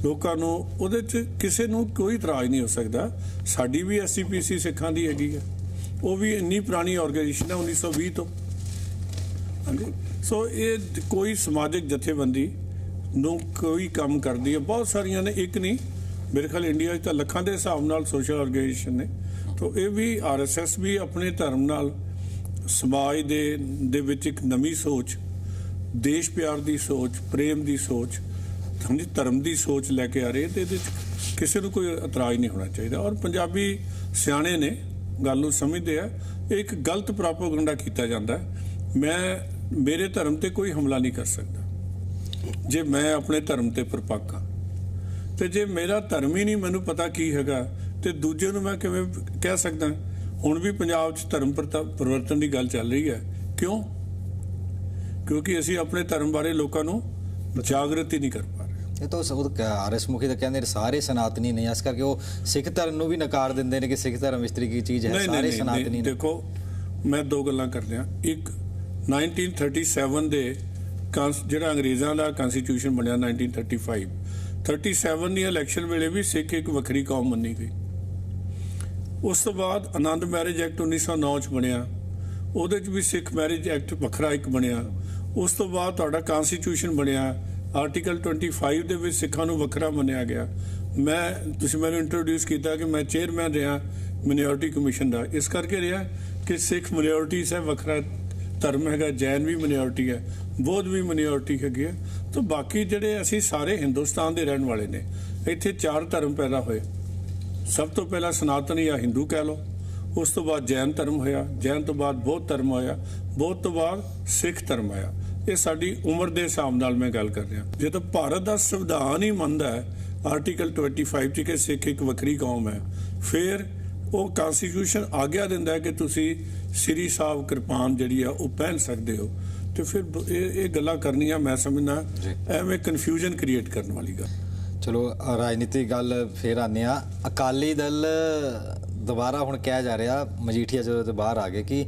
ਲੋਕਾਂ ਨੂੰ, ਉਹਦੇ 'ਚ ਕਿਸੇ ਨੂੰ ਕੋਈ ਇਤਰਾਜ਼ ਨਹੀਂ ਹੋ ਸਕਦਾ। ਸਾਡੀ ਵੀ ਐਸਸੀਪੀਸੀ ਸਿੱਖਾਂ ਦੀ ਹੈਗੀ ਹੈ ਉਹ ਵੀ ਇੰਨੀ ਪੁਰਾਣੀ ਆਰਗੇਨਾਈਜੇਸ਼ਨ ਹੈ 1920 ਤੋਂ। ਹਾਂਜੀ। ਸੋ ਇਹ ਕੋਈ ਸਮਾਜਿਕ ਜਥੇਬੰਦੀ ਨੂੰ ਕੋਈ ਕੰਮ ਕਰਦੀ ਹੈ ਬਹੁਤ ਸਾਰੀਆਂ ਨੇ, ਇੱਕ ਨਹੀਂ, ਮੇਰੇ ਖਿਆਲ ਇੰਡੀਆ 'ਚ ਤਾਂ ਲੱਖਾਂ ਦੇ ਹਿਸਾਬ ਨਾਲ ਸੋਸ਼ਲ ਆਰਗੇਨਾਈਜੇਸ਼ਨ ਨੇ। ਤੋਂ, ਇਹ ਵੀ ਆਰਐਸਐਸ ਵੀ ਆਪਣੇ ਧਰਮ ਨਾਲ, ਸਮਾਜ ਦੇ ਦੇ ਵਿੱਚ ਇੱਕ ਨਵੀਂ ਸੋਚ, ਦੇਸ਼ ਪਿਆਰ ਦੀ ਸੋਚ, ਪ੍ਰੇਮ ਦੀ ਸੋਚ ਸਮਝੀ, ਧਰਮ ਦੀ ਸੋਚ ਲੈ ਕੇ ਆ ਰਹੇ, ਤੇ ਇਹਦੇ 'ਚ ਕਿਸੇ ਨੂੰ ਕੋਈ ਇਤਰਾਜ਼ ਨਹੀਂ ਹੋਣਾ ਚਾਹੀਦਾ। ਔਰ ਪੰਜਾਬੀ ਸਿਆਣੇ ਨੇ, ਗੱਲ ਨੂੰ ਸਮਝਦੇ ਆ, ਇਹ ਇੱਕ ਗਲਤ ਪ੍ਰੋਪਗੈਂਡਾ ਕੀਤਾ ਜਾਂਦਾ ਮੈਂ, ਮੇਰੇ ਧਰਮ ਤੇ ਕੋਈ ਹਮਲਾ ਨਹੀਂ ਕਰ ਸਕਦਾ। ਜੇ ਮੈਂ ਆਪਣੇ ਧਰਮ ਤੇ ਪਰਪੱਕ ਹਾਂ, ਤੇ ਜੇ ਮੇਰਾ ਧਰਮ ਹੀ ਨਹੀਂ, ਮੈਨੂੰ ਪਤਾ ਕੀ ਹੈਗਾ, ਤੇ ਦੂਜੇ ਨੂੰ ਮੈਂ ਕਿਵੇਂ ਕਹਿ ਸਕਦਾ? ਹੁਣ ਵੀ ਪੰਜਾਬ 'ਚ ਧਰਮ ਪ੍ਰਤਾ- ਪਰਿਵਰਤਨ ਦੀ ਗੱਲ ਚੱਲ ਰਹੀ ਹੈ। ਕਿਉਂ? ਕਿਉਂਕਿ ਅਸੀਂ ਆਪਣੇ ਧਰਮ ਬਾਰੇ ਲੋਕਾਂ ਨੂੰ ਜਾਗਰਤ ਹੀ ਨਹੀਂ ਕਰ ਪਾ
ਇਹ ਤਾਂ ਉਹ ਆਰਐਸ ਮੁਖੀ ਤਾਂ ਕਹਿੰਦੇ ਨੇ ਸਾਰੇ ਸਨਾਤਨੀ ਨੇ ਇਸ ਕਰਕੇ ਉਹ ਸਿੱਖ ਧਰਮ ਨੂੰ ਵੀ ਨਕਾਰ ਦਿੰਦੇ ਨੇ ਕਿ ਸਿੱਖ ਧਰਮ ਇਸ ਤਰੀਕੇ ਦੀ ਚੀਜ਼ ਹੈ ਸਾਰੇ ਸਨਾਤਨੀ ਨੇ।
ਦੇਖੋ ਮੈਂ ਦੋ ਗੱਲਾਂ ਕਰਦੇ ਆ ਇੱਕ 1937 ਦੇ ਜਿਹੜਾ ਅੰਗਰੇਜ਼ਾਂ ਦਾ ਕਨਸਟੀਟਿਊਸ਼ਨ ਬਣਿਆ 1935 37 ਦੀ ਇਲੈਕਸ਼ਨ ਵੇਲੇ ਵੀ ਸਿੱਖ ਇੱਕ ਵੱਖਰੀ ਕੌਮ ਮੰਨੀ ਗਈ। ਉਸ ਤੋਂ ਬਾਅਦ ਆਨੰਦ ਮੈਰਿਜ ਐਕਟ 1909 ਚ ਬਣਿਆ। ਉਹਦੇ ਚ ਵੀ ਸਿੱਖ ਮੈਰਿਜ ਐਕਟ ਵੱਖਰਾ ਇੱਕ ਬਣਿਆ। ਉਸ ਤੋਂ ਬਾਅਦ ਤੁਹਾਡਾ ਕਨਸਟੀਟਿਊਸ਼ਨ ਬਣਿਆ। ਆਰਟੀਕਲ 25 ਦੇ ਵਿੱਚ ਸਿੱਖਾਂ ਨੂੰ ਵੱਖਰਾ ਮੰਨਿਆ ਗਿਆ। ਮੈਂ, ਤੁਸੀਂ ਮੈਨੂੰ ਇੰਟਰੋਡਿਊਸ ਕੀਤਾ ਕਿ ਮੈਂ ਚੇਅਰਮੈਨ ਰਿਹਾ ਮਿਨੋਰਟੀ ਕਮਿਸ਼ਨ ਦਾ। ਇਸ ਕਰਕੇ ਰਿਹਾ ਕਿ ਸਿੱਖ ਮਿਨੋਰਟੀ ਹੈ, ਵੱਖਰਾ ਧਰਮ ਹੈਗਾ, ਜੈਨ ਵੀ ਮਿਨੋਰਟੀ ਹੈ, ਬੌਧ ਵੀ ਮਿਨੋਰਟੀ ਹੈਗੀ ਹੈ। ਤਾਂ ਬਾਕੀ ਜਿਹੜੇ ਅਸੀਂ ਸਾਰੇ ਹਿੰਦੁਸਤਾਨ ਦੇ ਰਹਿਣ ਵਾਲੇ ਨੇ, ਇੱਥੇ ਚਾਰ ਧਰਮ ਪੈਦਾ ਹੋਏ। ਸਭ ਤੋਂ ਪਹਿਲਾਂ ਸਨਾਤਨ ਜਾਂ ਹਿੰਦੂ ਕਹਿ ਲਓ, ਉਸ ਤੋਂ ਬਾਅਦ ਜੈਨ ਧਰਮ ਹੋਇਆ, ਜੈਨ ਤੋਂ ਬਾਅਦ ਬੌਧ ਧਰਮ ਹੋਇਆ, ਬੌਧ ਤੋਂ ਬਾਅਦ ਸਿੱਖ ਧਰਮ ਆਇਆ ਇਹ ਸਾਡੀ ਉਮਰ ਦੇ ਹਿਸਾਬ ਨਾਲ ਮੈਂ ਗੱਲ ਕਰ ਰਿਹਾ। ਜੇ ਤਾਂ ਭਾਰਤ ਦਾ ਸੰਵਿਧਾਨ ਹੀ ਮੰਨਦਾ ਹੈ ਆਰਟੀਕਲ 25 ਚ ਕਿ ਸਿੱਖ ਇੱਕ ਵੱਖਰੀ ਕੌਮ ਹੈ ਫਿਰ ਉਹ ਕਨਸਟੀਟਿਊਸ਼ਨ ਆਗਿਆ ਦਿੰਦਾ ਹੈ ਕਿ ਤੁਸੀਂ ਸ੍ਰੀ ਸਾਹਿਬ ਕਿਰਪਾਨ ਜਿਹੜੀ ਆ ਉਹ ਪਹਿਨ ਸਕਦੇ ਹੋ। ਤੇ ਫਿਰ ਇਹ ਇਹ ਗੱਲਾਂ ਕਰਨੀਆਂ ਮੈਂ ਸਮਝਦਾ
ਜੀ।
ਐਵੇਂ ਕਨਫਿਊਜ਼ਨ ਕ੍ਰੀਏਟ ਕਰਨ ਵਾਲੀ ਗੱਲ।
ਚਲੋ ਅ, ਰਾਜਨੀਤਿਕ ਗੱਲ ਫੇਰ ਆਨੇ ਆ ਅਕਾਲੀ ਦਲ ਦੁਬਾਰਾ ਹੁਣ ਕਿਹਾ ਜਾ ਰਿਹਾ ਮਜੀਠੀਆ ਜਦੋਂ ਤੋਂ ਬਾਹਰ ਆ ਗਏ ਕਿ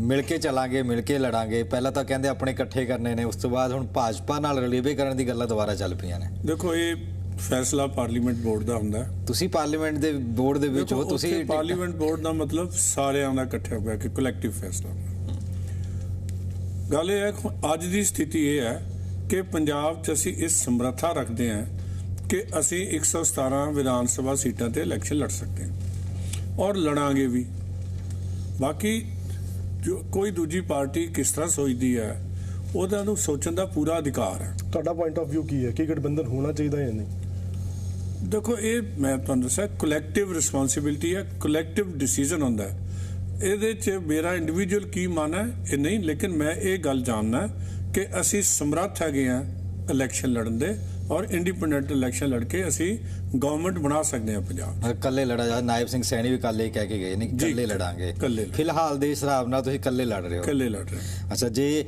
ਮਿਲ ਕੇ ਚੱਲਾਂਗੇ ਮਿਲ ਕੇ ਲੜਾਂਗੇ। ਪਹਿਲਾਂ ਤਾਂ ਕਹਿੰਦੇ ਆਪਣੇ ਇਕੱਠੇ ਕਰਨੇ ਨੇ ਉਸ ਤੋਂ ਬਾਅਦ ਹੁਣ ਭਾਜਪਾ ਨਾਲ ਰਲੇਵੇ ਕਰਨ ਦੀ ਗੱਲਾਂ ਦੁਬਾਰਾ ਚੱਲ ਪਈਆਂ ਨੇ।
ਦੇਖੋ ਇਹ ਫੈਸਲਾ ਪਾਰਲੀਮੈਂਟ ਬੋਰਡ ਦਾ ਹੁੰਦਾ। ਹੈ
ਤੁਸੀਂ ਪਾਰਲੀਮੈਂਟ ਦੇ ਬੋਰਡ ਦੇ ਵਿੱਚ ਹੋ ਤੁਸੀਂ
ਪਾਰਲੀਮੈਂਟ ਬੋਰਡ ਦਾ ਮਤਲਬ ਸਾਰਿਆਂ ਦਾ ਇਕੱਠਾ ਹੋਇਆ ਕਿ ਕਲੈਕਟਿਵ ਫੈਸਲਾ। ਗੱਲ ਇਹ ਹੈ ਅੱਜ ਦੀ ਸਥਿਤੀ ਇਹ ਹੈ ਕਿ ਪੰਜਾਬ 'ਚ ਅਸੀਂ ਇਸ ਸਮਰੱਥਾ ਰੱਖਦੇ ਹਾਂ ਕਿ ਅਸੀਂ 117 ਵਿਧਾਨ ਸਭਾ ਸੀਟਾਂ ਤੇ ਇਲੈਕਸ਼ਨ ਲੜ ਸਕਦੇ ਹਾਂ। ਔਰ ਲੜਾਂਗੇ ਵੀ। ਬਾਕੀ ਜੋ ਕੋਈ ਦੂਜੀ ਪਾਰਟੀ ਕਿਸ ਤਰ੍ਹਾਂ ਸੋਚਦੀ ਹੈ ਉਹਦਾ ਨੂੰ ਸੋਚਣ ਦਾ ਪੂਰਾ ਅਧਿਕਾਰ ਹੈ।
ਤੁਹਾਡਾ ਪੁਆਇੰਟ ਆਫ View ਕੀ ਹੈ? ਕਿ ਗਠਬੰਧਨ ਹੋਣਾ ਚਾਹੀਦਾ ਜਾਂ ਨਹੀਂ?
ਦੇਖੋ ਇਹ ਮੈਂ ਤੁਹਾਨੂੰ ਦੱਸਿਆ ਕਲੈਕਟਿਵ ਰਿਸਪੌਂਸਿਬਿਲਟੀ ਹੈ ਕਲੈਕਟਿਵ ਡਿਸੀਜਨ ਹੁੰਦਾ ਹੈ। ਇਹਦੇ 'ਚ ਮੇਰਾ ਇੰਡੀਵਿਜੂਅਲ ਕੀ ਮਨ ਹੈ ਇਹ ਨਹੀਂ ਲੇਕਿਨ ਮੈਂ ਇਹ ਗੱਲ ਜਾਣਨਾ ਕਿ ਅਸੀਂ ਸਮਰੱਥ ਹੈਗੇ ਆ ਇਲੈਕਸ਼ਨ ਲੜਨ ਦੇ। ਔਰ ਇੰਡੀਪੈਂਡੈਂਟ ਇਲੈਕਸ਼ਨ ਲੜ ਕੇ ਅਸੀਂ ਗਵਰਨਮੈਂਟ ਬਣਾ ਸਕਦੇ ਹਾਂ ਪੰਜਾਬ।
ਇਕੱਲੇ ਲੜਾ ਜਾ ਨਾਇਬ ਸਿੰਘ ਸੈਣੀ ਵੀ ਕੱਲੇ ਕਹਿ ਕੇ ਗਏ ਨੇ ਇਕੱਲੇ ਲੜਾਂਗੇ। ਫਿਲਹਾਲ ਦੇ ਹਿਸਾਬ ਨਾਲ ਤੁਸੀਂ ਇਕੱਲੇ ਲੜ ਰਹੇ ਹੋ।
ਇਕੱਲੇ ਲੜ ਰਹੇ।
ਅੱਛਾ ਜੇ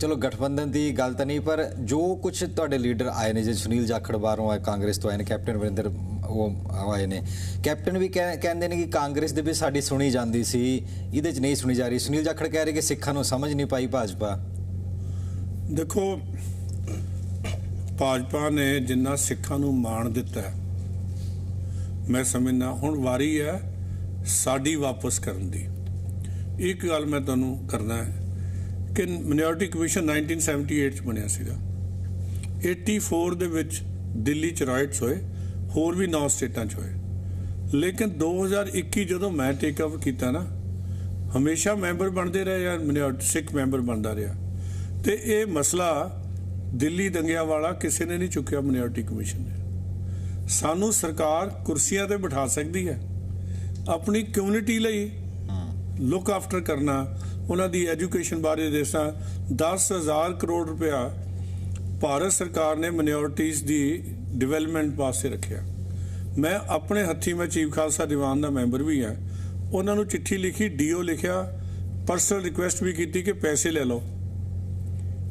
ਚਲੋ ਗਠਬੰਧਨ ਦੀ ਗੱਲ ਤਾਂ ਨਹੀਂ ਪਰ ਜੋ ਕੁਝ ਤੁਹਾਡੇ ਲੀਡਰ ਆਏ ਨੇ ਜੇ ਸੁਨੀਲ ਜਾਖੜ ਬਾਹਰੋਂ ਆਏ ਕਾਂਗਰਸ ਤੋਂ ਆਏ ਨੇ ਕੈਪਟਨ ਵਰਿੰਦਰ ਉਹ ਆਏ ਨੇ। ਕੈਪਟਨ ਵੀ ਕਹਿ- ਕਹਿੰਦੇ ਨੇ ਕਿ ਕਾਂਗਰਸ ਦੇ ਵਿੱਚ ਸਾਡੀ ਸੁਣੀ ਜਾਂਦੀ ਸੀ ਇਹਦੇ 'ਚ ਨਹੀਂ ਸੁਣੀ ਜਾ ਰਹੀ। ਸੁਨੀਲ ਜਾਖੜ ਕਹਿ ਰਹੇ ਕਿ ਸਿੱਖਾਂ ਨੂੰ ਸਮਝ ਨਹੀਂ ਪਾਈ ਭਾਜਪਾ।
ਦੇਖੋ ਭਾਜਪਾ ਨੇ ਜਿੰਨਾ ਸਿੱਖਾਂ ਨੂੰ ਮਾਣ ਦਿੱਤਾ ਮੈਂ ਸਮਝਦਾ ਹੁਣ ਵਾਰੀ ਹੈ ਸਾਡੀ ਵਾਪਸ ਕਰਨ ਦੀ। ਇੱਕ ਗੱਲ ਮੈਂ ਤੁਹਾਨੂੰ ਕਰਨਾ ਹੈ ਕਿ ਮਿਨੋਰਟੀ ਕਮਿਸ਼ਨ 1978 ਚ ਬਣਿਆ ਸੀਗਾ। 84 ਦੇ ਵਿੱਚ ਦਿੱਲੀ ਚ ਰਾਈਟਸ ਹੋਏ, ਹੋਰ ਵੀ 9 ਸਟੇਟਾਂ ਚ ਹੋਏ। ਲੇਕਿਨ 2021 ਜਦੋਂ ਮੈਂ ਟੇਕ ਅਪ ਕੀਤਾ ਨਾ, ਹਮੇਸ਼ਾ ਮੈਂਬਰ ਬਣਦੇ ਰਹੇ ਜਾਂ ਮਿਨੋਰਟੀ ਸਿੱਖ ਮੈਂਬਰ ਬਣਦਾ ਰਿਹਾ। ਤੇ ਇਹ ਮਸਲਾ ਦਿੱਲੀ ਦੰਗਿਆਂ ਵਾਲਾ ਕਿਸੇ ਨੇ ਨਹੀਂ ਚੁੱਕਿਆ ਮਿਨੋਰਟੀ ਕਮਿਸ਼ਨ ਨੇ। ਸਾਨੂੰ ਸਰਕਾਰ ਕੁਰਸੀਆਂ ਤੇ ਬਿਠਾ ਸਕਦੀ ਹੈ। ਆਪਣੀ ਕਮਿਊਨਿਟੀ ਲਈ ਲੁੱਕ ਆਫਟਰ ਕਰਨਾ, ਉਹਨਾਂ ਦੀ ਐਜੂਕੇਸ਼ਨ ਬਾਰੇ ਦੇਸਾਂ 10000 ਕਰੋੜ ਰੁਪਇਆ ਭਾਰਤ ਸਰਕਾਰ ਨੇ ਮਿਨੋਰਟੀਜ਼ ਦੀ ਡਿਵੈਲਪਮੈਂਟ ਵਾਸਤੇ ਰੱਖਿਆ। ਮੈਂ ਆਪਣੇ ਹੱਥੀ ਮੈਂ ਚੀਫ ਖਾਲਸਾ ਦੀਵਾਨ ਦਾ ਮੈਂਬਰ ਵੀ ਹਾਂ। ਉਹਨਾਂ ਨੂੰ ਚਿੱਠੀ ਲਿਖੀ ਡੀਓ ਲਿਖਿਆ ਪਰਸਨਲ ਰਿਕੁਐਸਟ ਵੀ ਕੀਤੀ ਕਿ ਪੈਸੇ ਲੈ ਲਓ।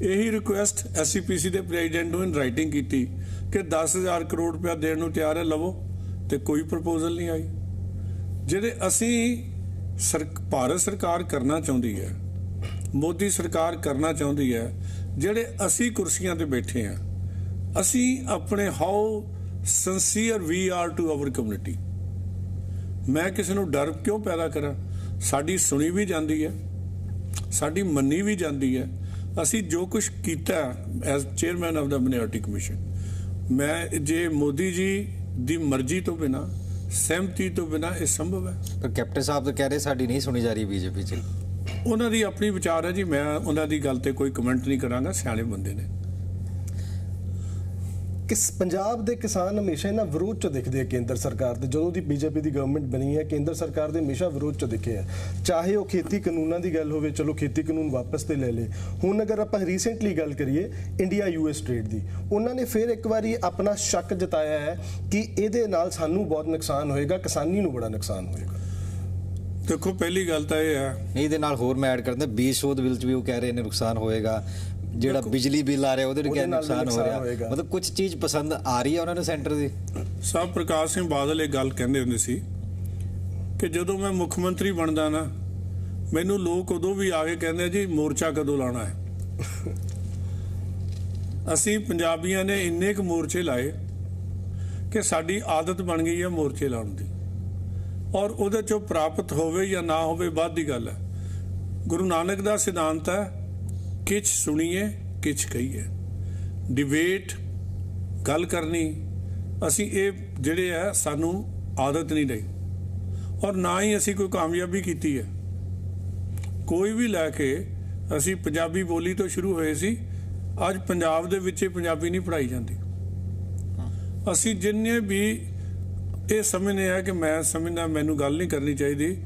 ਇਹੀ ਰਿਕੁਐਸਟ ਐਸਸੀਪੀਸੀ ਦੇ ਪ੍ਰੈਜ਼ੀਡੈਂਟ ਨੂੰ ਇਨ ਰਾਈਟਿੰਗ ਕੀਤੀ ਕਿ 10000 ਕਰੋੜ ਰੁਪਇਆ ਦੇਣ ਨੂੰ ਤਿਆਰ ਹੈ, ਲਵੋ, ਤੇ ਕੋਈ ਪ੍ਰਪੋਜ਼ਲ ਨਹੀਂ ਆਈ। ਜਿਹੜੇ ਅਸੀਂ ਸਰ ਭਾਰਤ ਸਰਕਾਰ ਕਰਨਾ ਚਾਹੁੰਦੀ ਹੈ, ਮੋਦੀ ਸਰਕਾਰ ਕਰਨਾ ਚਾਹੁੰਦੀ ਹੈ, ਜਿਹੜੇ ਅਸੀਂ ਕੁਰਸੀਆਂ ਤੇ ਬੈਠੇ ਆ ਅਸੀਂ ਆਪਣੇ how sincere we are to our community ਮੈਂ ਕਿਸੇ ਨੂੰ ਡਰ ਕਿਉਂ ਪੈਦਾ ਕਰਾਂ? ਸਾਡੀ ਸੁਣੀ ਵੀ ਜਾਂਦੀ ਹੈ, ਸਾਡੀ ਮੰਨੀ ਵੀ ਜਾਂਦੀ ਹੈ ਅਸੀਂ ਜੋ ਕੁਝ ਕੀਤਾ as chairman of the minority commission ਮੈਂ ਜੇ ਮੋਦੀ ਜੀ ਦੀ ਮਰਜ਼ੀ ਤੋਂ ਬਿਨਾ ਸਹਿਮਤੀ ਤੋਂ ਬਿਨਾ ਇਹ ਸੰਭਵ ਹੈ।
ਪਰ ਕੈਪਟਨ ਸਾਹਿਬ ਤਾਂ ਕਹਿ ਰਹੇ ਸਾਡੀ ਨਹੀਂ ਸੁਣੀ ਜਾ ਰਹੀ ਬੀਜੇਪੀ ਚ।
ਉਹਨਾਂ ਦੀ ਆਪਣੀ ਵਿਚਾਰ ਹੈ ਜੀ ਮੈਂ ਉਹਨਾਂ ਦੀ ਗੱਲ ਤੇ ਕੋਈ ਕਮੈਂਟ ਨਹੀਂ ਕਰਾਂਗਾ ਸਿਆਣੇ ਬੰਦੇ ਨੇ।
ਕਿਸ ਪੰਜਾਬ ਦੇ ਕਿਸਾਨ ਹਮੇਸ਼ਾ ਇਹਨਾਂ ਵਿਰੋਧ ਚ ਦਿਖਦੇ ਆ ਕੇਂਦਰ ਸਰਕਾਰ ਦੇ। ਜਦੋਂ ਦੀ ਬੀਜੇਪੀ ਦੀ ਗਵਰਨਮੈਂਟ ਬਣੀ ਹੈ ਕੇਂਦਰ ਸਰਕਾਰ ਦੇ ਹਮੇਸ਼ਾ ਵਿਰੋਧ ਚ ਦਿਖੇ ਆ। ਚਾਹੇ ਉਹ ਖੇਤੀ ਕਾਨੂੰਨਾਂ ਦੀ ਗੱਲ ਹੋਵੇ ਚਲੋ ਖੇਤੀ ਕਾਨੂੰਨ ਵਾਪਸ ਤੇ ਲੈ ਲੇ। ਹੁਣ ਅਗਰ ਆਪਾਂ ਰੀਸੈਂਟਲੀ ਗੱਲ ਕਰੀਏ ਇੰਡੀਆ ਯੂਐਸ ਟ੍ਰੇਡ ਦੀ ਉਹਨਾਂ ਨੇ ਫਿਰ ਇੱਕ ਵਾਰੀ ਆਪਣਾ ਸ਼ੱਕ ਜਤਾਇਆ ਹੈ ਕਿ ਇਹਦੇ ਨਾਲ ਸਾਨੂੰ ਬਹੁਤ ਨੁਕਸਾਨ ਹੋਏਗਾ ਕਿਸਾਨੀ ਨੂੰ ਬੜਾ ਨੁਕਸਾਨ ਹੋਏਗਾ।
ਦੇਖੋ ਪਹਿਲੀ ਗੱਲ ਤਾਂ ਇਹ ਹੈ
ਨਹੀਂ ਇਹਦੇ ਨਾਲ ਹੋਰ ਮੈਂ ਐਡ ਕਰਦਾ ਬੀਜ ਸ਼ੋਧ ਬਿੱਲ ਚ ਵੀ ਉਹ ਕਹਿ ਰਹੇ ਨੇ ਨੁਕਸਾਨ ਹੋਏਗਾ। ਜਿਹੜਾ ਬਿਜਲੀ ਬਿੱਲ ਆ ਰਿਹਾ ਉਹਦੇ ਨਾਲ
ਵੀ
ਨੁਕਸਾਨ ਹੋ ਰਿਹਾ। ਮਤਲਬ ਕੁਝ ਚੀਜ਼ ਪਸੰਦ ਆ ਰਹੀ ਹੈ ਉਹਨਾਂ ਨੂੰ ਸੈਂਟਰ ਦੀ?
ਸਾਹਿਬ ਪ੍ਰਕਾਸ਼ ਸਿੰਘ ਬਾਦਲ ਇਹ ਗੱਲ ਕਹਿੰਦੇ ਹੁੰਦੇ ਸੀ ਕਿ ਜਦੋਂ ਮੈਂ ਮੁੱਖ ਮੰਤਰੀ ਬਣਦਾ ਨਾ ਮੈਨੂੰ ਲੋਕ ਉਦੋਂ ਵੀ ਆ ਕੇ ਕਹਿੰਦੇ ਆ, ਜੀ ਮੋਰਚਾ ਕਦੋਂ ਲਾਣਾ ਹੈ? ਅਸੀਂ ਪੰਜਾਬੀਆਂ ਨੇ ਇੰਨੇ ਕੁ ਮੋਰਚੇ ਲਾਏ ਕਿ ਸਾਡੀ ਆਦਤ ਬਣ ਗਈ ਹੈ ਮੋਰਚੇ ਲਾਉਣ ਦੀ। ਔਰ ਉਹਦੇ ਚੋਂ ਪ੍ਰਾਪਤ ਹੋਵੇ ਜਾਂ ਨਾ ਹੋਵੇ ਬਾਅਦ ਦੀ ਗੱਲ ਹੈ। ਗੁਰੂ ਨਾਨਕ ਦਾ ਸਿਧਾਂਤ ਹੈ ਕਿਛ ਸੁਣੀਏ, ਕਿਛ ਕਹੀਏ। ਡਿਬੇਟ ਗੱਲ ਕਰਨੀ, ਅਸੀਂ ਇਹ ਜਿਹੜੇ ਆ, ਸਾਨੂੰ ਆਦਤ ਨਹੀਂ ਰਹੀ। ਔਰ ਨਾ ਹੀ ਅਸੀਂ ਕੋਈ ਕਾਮਯਾਬੀ ਕੀਤੀ ਹੈ। ਕੋਈ ਵੀ ਲੈ ਕੇ ਅਸੀਂ ਪੰਜਾਬੀ ਬੋਲੀ ਤੋਂ ਸ਼ੁਰੂ ਹੋਏ ਸੀ, ਅੱਜ ਪੰਜਾਬ ਦੇ ਵਿੱਚ ਪੰਜਾਬੀ ਨਹੀਂ ਪੜਾਈ ਜਾਂਦੀ। ਅਸੀਂ ਜਿੰਨੇ ਵੀ ਇਹ ਸਮਝਦੇ ਆ ਕਿ ਮੈਂ ਸਮਝਦਾ, ਮੈਨੂੰ ਗੱਲ ਨਹੀਂ ਕਰਨੀ ਚਾਹੀਦੀ।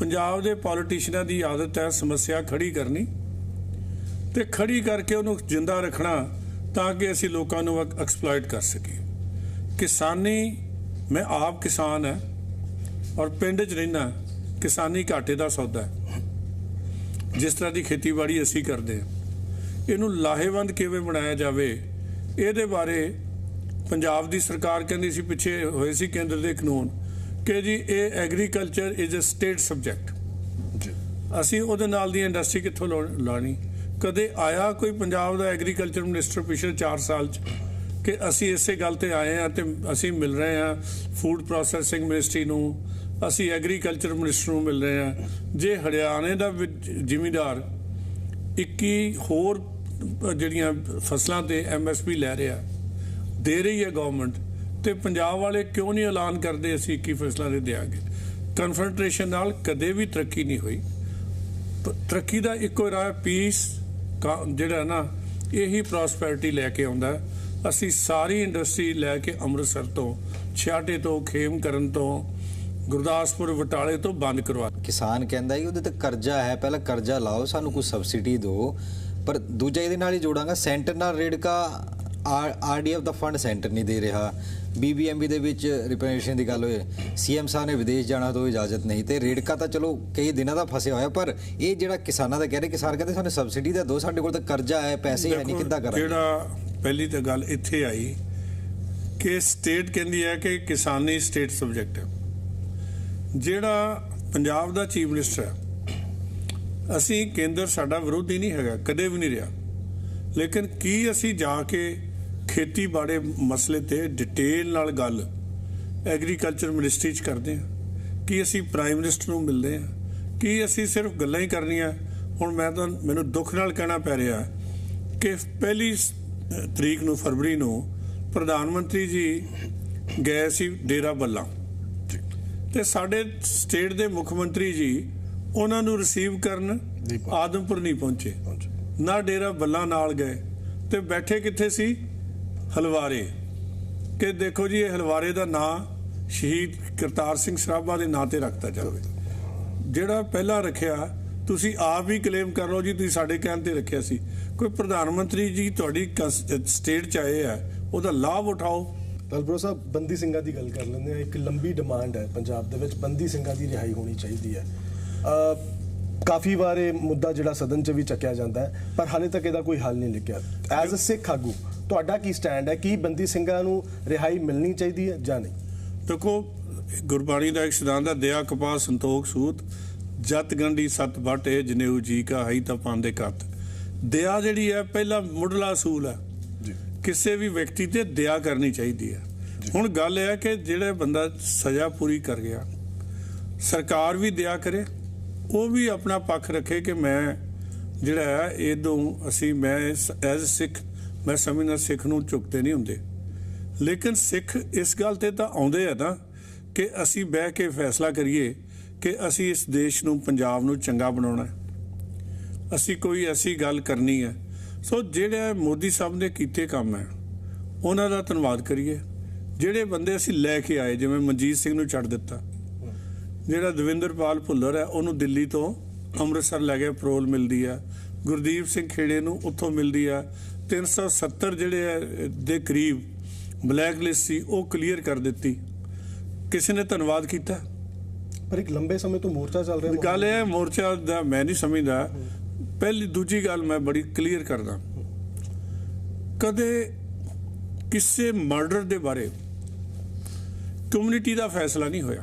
ਪੰਜਾਬ ਦੇ ਪੋਲੀਟੀਸ਼ੀਅਨਾਂ ਦੀ ਆਦਤ ਹੈ ਸਮੱਸਿਆ ਖੜੀ ਕਰਨੀ। ਤੇ ਖੜੀ ਕਰਕੇ ਉਹਨੂੰ ਜਿੰਦਾ ਰੱਖਣਾ ਤਾਂ ਕਿ ਅਸੀਂ ਲੋਕਾਂ ਨੂੰ ਐਕਸਪਲੋਇਟ ਕਰ ਸਕੀਏ। ਕਿਸਾਨੀ ਮੈਂ ਆਪ ਕਿਸਾਨ ਹੈ ਔਰ ਪਿੰਡ 'ਚ ਰਹਿਣਾ ਕਿਸਾਨੀ ਘਾਟੇ ਦਾ ਸੌਦਾ ਹੈ। ਜਿਸ ਤਰ੍ਹਾਂ ਦੀ ਖੇਤੀਬਾੜੀ ਅਸੀਂ ਕਰਦੇ ਹਾਂ ਇਹਨੂੰ ਲਾਹੇਵੰਦ ਕਿਵੇਂ ਬਣਾਇਆ ਜਾਵੇ ਇਹਦੇ ਬਾਰੇ ਪੰਜਾਬ ਦੀ ਸਰਕਾਰ ਕਹਿੰਦੀ ਸੀ ਪਿੱਛੇ ਹੋਏ ਸੀ ਕੇਂਦਰ ਦੇ ਕਾਨੂੰਨ ਕਿ ਜੀ ਇਹ agriculture is a state subject ਅਸੀਂ ਉਹਦੇ ਨਾਲ ਦੀ ਇੰਡਸਟਰੀ ਕਿੱਥੋਂ ਲਾਣੀ? ਕਦੇ ਆਇਆ ਕੋਈ ਪੰਜਾਬ ਦਾ ਐਗਰੀਕਲਚਰ ਮਿਨਿਸਟਰ ਪਿਛਲੇ 4 ਸਾਲ ਚ ਕਿ ਅਸੀਂ ਇਸੇ ਗੱਲ ਤੇ ਆਏ ਆ ਤੇ ਅਸੀਂ ਮਿਲ ਰਹੇ ਆ ਫੂਡ ਪ੍ਰੋਸੈਸਿੰਗ ਮਿਨਿਸਟਰੀ ਨੂੰ, ਅਸੀਂ ਐਗਰੀਕਲਚਰ ਮਿਨਿਸਟਰ ਨੂੰ ਮਿਲ ਰਹੇ ਆ ਜੇ ਹਰਿਆਣੇ ਦਾ ਜ਼ਿਮੀਂਦਾਰ 21 ਹੋਰ ਜਿਹੜੀਆਂ ਫਸਲਾਂ ਤੇ ਐਮਐਸਪੀ ਲੈ ਰਿਹਾ, ਦੇ ਰਹੀ ਹੈ ਗਵਰਨਮੈਂਟ ਤੇ ਪੰਜਾਬ ਵਾਲੇ ਕਿਉਂ ਨਹੀਂ ਐਲਾਨ ਕਰਦੇ ਅਸੀਂ 21 ਫਸਲਾਂ ਦੇ ਦਿਆਂਗੇ? ਕਨਫਰੰਟ੍ਰੇਸ਼ਨ ਨਾਲ ਕਦੇ ਵੀ ਤਰੱਕੀ ਨਹੀਂ ਹੋਈ। ਤਰੱਕੀ ਦਾ ਇੱਕੋ ਰਾਹ ਪੀਸ ਜਿਹੜਾ ਨਾ ਇਹੀ ਪ੍ਰੋਸਪੈਰਿਟੀ ਲੈ ਕੇ ਆਉਂਦਾ ਅਸੀਂ ਸਾਰੀ ਇੰਡਸਟਰੀ ਲੈ ਕੇ ਅੰਮ੍ਰਿਤਸਰ ਤੋਂ ਛਿਆਟੇ ਤੋਂ ਖੇਮ ਕਰਨ ਤੋਂ, ਗੁਰਦਾਸਪੁਰ, ਬਟਾਲੇ ਤੋਂ ਬੰਦ ਕਰਵਾ
ਕਿਸਾਨ ਕਹਿੰਦਾ ਜੀ, ਉਹਦੇ ਤੇ ਕਰਜ਼ਾ ਹੈ, ਪਹਿਲਾਂ ਕਰਜ਼ਾ ਲਾਓ, ਸਾਨੂੰ ਕੋਈ ਸਬਸਿਡੀ ਦਿਓ। ਪਰ ਦੂਜਾ ਇਹਦੇ ਨਾਲ ਹੀ ਜੋੜਾਂਗਾ, ਸੈਂਟਰ ਨਾਲ ਰੇੜਕਾ ਆਰਡੀਐਫ ਦਾ ਫੰਡ ਸੈਂਟਰ ਨਹੀਂ ਦੇ ਰਿਹਾ। ਬੀਬੀਐਮਬੀ ਦੇ ਵਿੱਚ ਰਿਪਰੈਜ਼ੈਂਟੇਸ਼ਨ ਦੀ ਗੱਲ ਹੋਏ। ਸੀਐਮ ਸਾਹਿਬ ਨੇ ਵਿਦੇਸ਼ ਜਾਣਾ ਤੋਂ ਇਜਾਜ਼ਤ ਨਹੀਂ ਤੇ ਰੇੜਕਾ ਤਾਂ ਚਲੋ ਕਈ ਦਿਨਾਂ ਦਾ ਫਸਿਆ ਹੋਇਆ ਪਰ ਇਹ ਜਿਹੜਾ ਕਿਸਾਨਾਂ ਦਾ ਕਹਿ ਰਹੇ ਕਿਸਾਨ ਕਹਿੰਦੇ ਸਾਨੂੰ ਸਬਸਿਡੀ ਦਾ ਦਿਓ ਸਾਡੇ ਕੋਲ ਤਾਂ ਕਰਜ਼ਾ ਹੈ ਪੈਸੇ ਹੈ ਨਹੀਂ ਕਿੱਦਾਂ ਕਰਾਂਗੇ?
ਜਿਹੜਾ ਪਹਿਲੀ ਤਾਂ ਗੱਲ ਇੱਥੇ ਆਈ ਕਿ ਸਟੇਟ ਕਹਿੰਦੀ ਹੈ ਕਿ ਕਿਸਾਨੀ ਸਟੇਟ ਸਬਜੈਕਟ ਹੈ। ਜਿਹੜਾ ਪੰਜਾਬ ਦਾ ਚੀਫ ਮਿਨਿਸਟਰ ਹੈ ਅਸੀਂ ਕੇਂਦਰ ਸਾਡਾ ਵਿਰੋਧੀ ਨਹੀਂ ਹੈਗਾ ਕਦੇ ਵੀ ਨਹੀਂ ਰਿਹਾ। ਲੇਕਿਨ ਕੀ ਅਸੀਂ ਜਾ ਕੇ ਖੇਤੀਬਾੜੀ ਮਸਲੇ ਤੇ ਡਿਟੇਲ ਨਾਲ ਗੱਲ ਐਗਰੀਕਲਚਰ ਮਿਨਿਸਟਰੀ ਚ ਕਰਦੇ ਹਾਂ। ਕੀ ਅਸੀਂ ਪ੍ਰਾਈਮ ਮਿਨਿਸਟਰ ਨੂੰ ਮਿਲਦੇ ਹਾਂ? ਕੀ ਅਸੀਂ ਸਿਰਫ ਗੱਲਾਂ ਹੀ ਕਰਨੀਆਂ? ਹੁਣ ਮੈਂ ਤਾਂ ਮੈਨੂੰ ਦੁੱਖ ਨਾਲ ਕਹਿਣਾ ਪੈ ਰਿਹਾ ਕਿ ਪਹਿਲੀ ਤਰੀਕ ਨੂੰ ਫਰਵਰੀ ਨੂੰ ਪ੍ਰਧਾਨ ਮੰਤਰੀ ਜੀ ਗਏ ਸੀ ਡੇਰਾ ਬੱਲਾ। ਤੇ ਸਾਡੇ ਸਟੇਟ ਦੇ ਮੁੱਖ ਮੰਤਰੀ ਜੀ ਉਹਨਾਂ ਨੂੰ ਰਿਸੀਵ ਕਰਨ। ਆਦਮਪੁਰ ਨਹੀਂ ਪਹੁੰਚੇ। ਨਾ ਡੇਰਾ ਬੱਲਾ ਨਾਲ ਗਏ। ਤੇ ਬੈਠੇ ਕਿੱਥੇ ਸੀ? ਹਲਵਾਰੇ। ਕਿ ਦੇਖੋ ਜੀ, ਇਹ ਹਲਵਾਰੇ ਦਾ ਨਾਂ ਸ਼ਹੀਦ ਕਰਤਾਰ ਸਿੰਘ ਸਰਾਭਾ ਦੇ ਨਾਂ ਤੇ ਰੱਖਤਾ ਜਾਵੇ। ਜਿਹੜਾ ਪਹਿਲਾਂ ਰੱਖਿਆ, ਤੁਸੀਂ ਆਪ ਵੀ ਕਲੇਮ ਕਰ ਲਓ ਜੀ, ਤੁਸੀਂ ਸਾਡੇ ਕਹਿਣ ਤੇ ਰੱਖਿਆ ਸੀ। ਕੋਈ ਪ੍ਰਧਾਨ ਮੰਤਰੀ ਜੀ, ਤੁਹਾਡੀ ਸਟੇਟ ਚ ਆਏ ਆ, ਉਹਦਾ ਲਾਭ ਉਠਾਓ।
ਤਲਬਰੋ ਸਾਹਿਬ, ਬੰਦੀ ਸਿੰਘਾਂ ਦੀ ਗੱਲ ਕਰ ਲੈਂਦੇ ਆ ਇੱਕ ਲੰਬੀ ਡਿਮਾਂਡ ਹੈ ਪੰਜਾਬ ਦੇ ਵਿੱਚ। ਬੰਦੀ ਸਿੰਘਾਂ ਦੀ ਰਿਹਾਈ ਹੋਣੀ ਚਾਹੀਦੀ ਹੈ। ਕਾਫੀ ਵਾਰ ਇਹ ਮੁੱਦਾ ਜਿਹੜਾ ਸਦਨ 'ਚ ਵੀ ਚੱਕਿਆ ਜਾਂਦਾ ਹੈ, ਪਰ ਹਾਲੇ ਤੱਕ ਇਹਦਾ ਕੋਈ ਹੱਲ ਨਹੀਂ ਨਿਕਲਿਆ ਐਜ਼ ਅ ਸਿੱਖ ਆਗੂ ਤੁਹਾਡਾ ਕੀ ਸਟੈਂਡ ਹੈ? ਕੀ ਬੰਦੀ ਸਿੰਘਾਂ ਨੂੰ ਰਿਹਾਈ ਮਿਲਣੀ ਚਾਹੀਦੀ ਹੈ ਜਾਂ ਨਹੀਂ?
ਦੇਖੋ ਗੁਰਬਾਣੀ ਦਾ ਇੱਕ ਸਿਧਾਂਤ ਹੈ ਦਇਆ ਕਪਾਹ ਸੰਤੋਖ ਸੂਤ ਜਤ ਗੰਢੀ ਸਤ ਬਾਟੇ ਜਨੇਊ ਜੀ ਕਾ ਹਈ ਤਾਂ ਪਾਉਂਦੇ ਕੱਤ ਦਇਆ ਜਿਹੜੀ ਹੈ ਪਹਿਲਾ ਮੁੱਢਲਾ ਅਸੂਲ ਹੈ। ਕਿਸੇ ਵੀ ਵਿਅਕਤੀ ਤੇ ਦਇਆ ਕਰਨੀ ਚਾਹੀਦੀ ਹੈ। ਹੁਣ ਗੱਲ ਇਹ ਹੈ ਕਿ ਜਿਹੜਾ ਬੰਦਾ ਸਜ਼ਾ ਪੂਰੀ ਕਰ ਗਿਆ ਸਰਕਾਰ ਵੀ ਦਇਆ ਕਰੇ ਉਹ ਵੀ ਆਪਣਾ ਪੱਖ ਰੱਖੇ ਕਿ ਮੈਂ ਜਿਹੜਾ ਹੈ ਇਦੋਂ ਅਸੀਂ ਮੈਂ ਐਜ਼ ਸਿੱਖ ਮੈਂ ਸਮਝਦਾ ਸਿੱਖ ਨੂੰ ਝੁਕਦੇ ਨਹੀਂ ਹੁੰਦੇ। ਲੇਕਿਨ ਸਿੱਖ ਇਸ ਗੱਲ ਤੇ ਤਾਂ ਆਉਂਦੇ ਆ ਨਾ ਕਿ ਅਸੀਂ ਬਹਿ ਕੇ ਫੈਸਲਾ ਕਰੀਏ ਕਿ ਅਸੀਂ ਇਸ ਦੇਸ਼ ਨੂੰ, ਪੰਜਾਬ ਨੂੰ ਚੰਗਾ ਬਣਾਉਣਾ ਹੈ। ਅਸੀਂ ਕੋਈ ਐਸੀ ਗੱਲ ਕਰਨੀ ਹੈ। ਸੋ ਜਿਹੜੇ ਮੋਦੀ ਸਾਹਿਬ ਨੇ ਕੀਤੇ ਕੰਮ ਹੈ, ਉਹਨਾਂ ਦਾ ਧੰਨਵਾਦ ਕਰੀਏ। ਜਿਹੜੇ ਬੰਦੇ ਅਸੀਂ ਲੈ ਕੇ ਆਏ, ਜਿਵੇਂ ਮਨਜੀਤ ਸਿੰਘ ਨੂੰ ਛੱਡ ਦਿੱਤਾ। ਜਿਹੜਾ ਦਵਿੰਦਰਪਾਲ ਭੁੱਲਰ ਹੈ, ਉਹਨੂੰ ਦਿੱਲੀ ਤੋਂ ਅੰਮ੍ਰਿਤਸਰ ਲੈ ਕੇ ਪਰੋਲ ਮਿਲਦੀ ਹੈ। ਗੁਰਦੀਪ ਸਿੰਘ ਖੇੜੇ ਨੂੰ ਉੱਥੋਂ ਮਿਲਦੀ ਹੈ। 370 ਜਿਹੜੇ ਹੈ ਦੇ ਕਰੀਬ ਬਲੈਕ ਲਿਸਟ ਸੀ ਉਹ ਕਲੀਅਰ ਕਰ ਦਿੱਤੀ। ਕਿਸੇ ਨੇ ਧੰਨਵਾਦ ਕੀਤਾ?
ਪਰ ਇੱਕ ਲੰਬੇ ਸਮੇਂ ਤੋਂ ਮੋਰਚਾ ਚੱਲ ਰਿਹਾ
ਗੱਲ ਇਹ ਮੋਰਚਾ ਦਾ ਮੈਂ ਨਹੀਂ ਸਮਝਦਾ। ਪਹਿਲੀ ਦੂਜੀ ਗੱਲ ਮੈਂ ਬੜੀ ਕਲੀਅਰ ਕਰਦਾ। ਕਦੇ ਕਿਸੇ ਮਰਡਰ ਦੇ ਬਾਰੇ ਕਮਿਊਨਿਟੀ ਦਾ ਫੈਸਲਾ ਨਹੀਂ ਹੋਇਆ।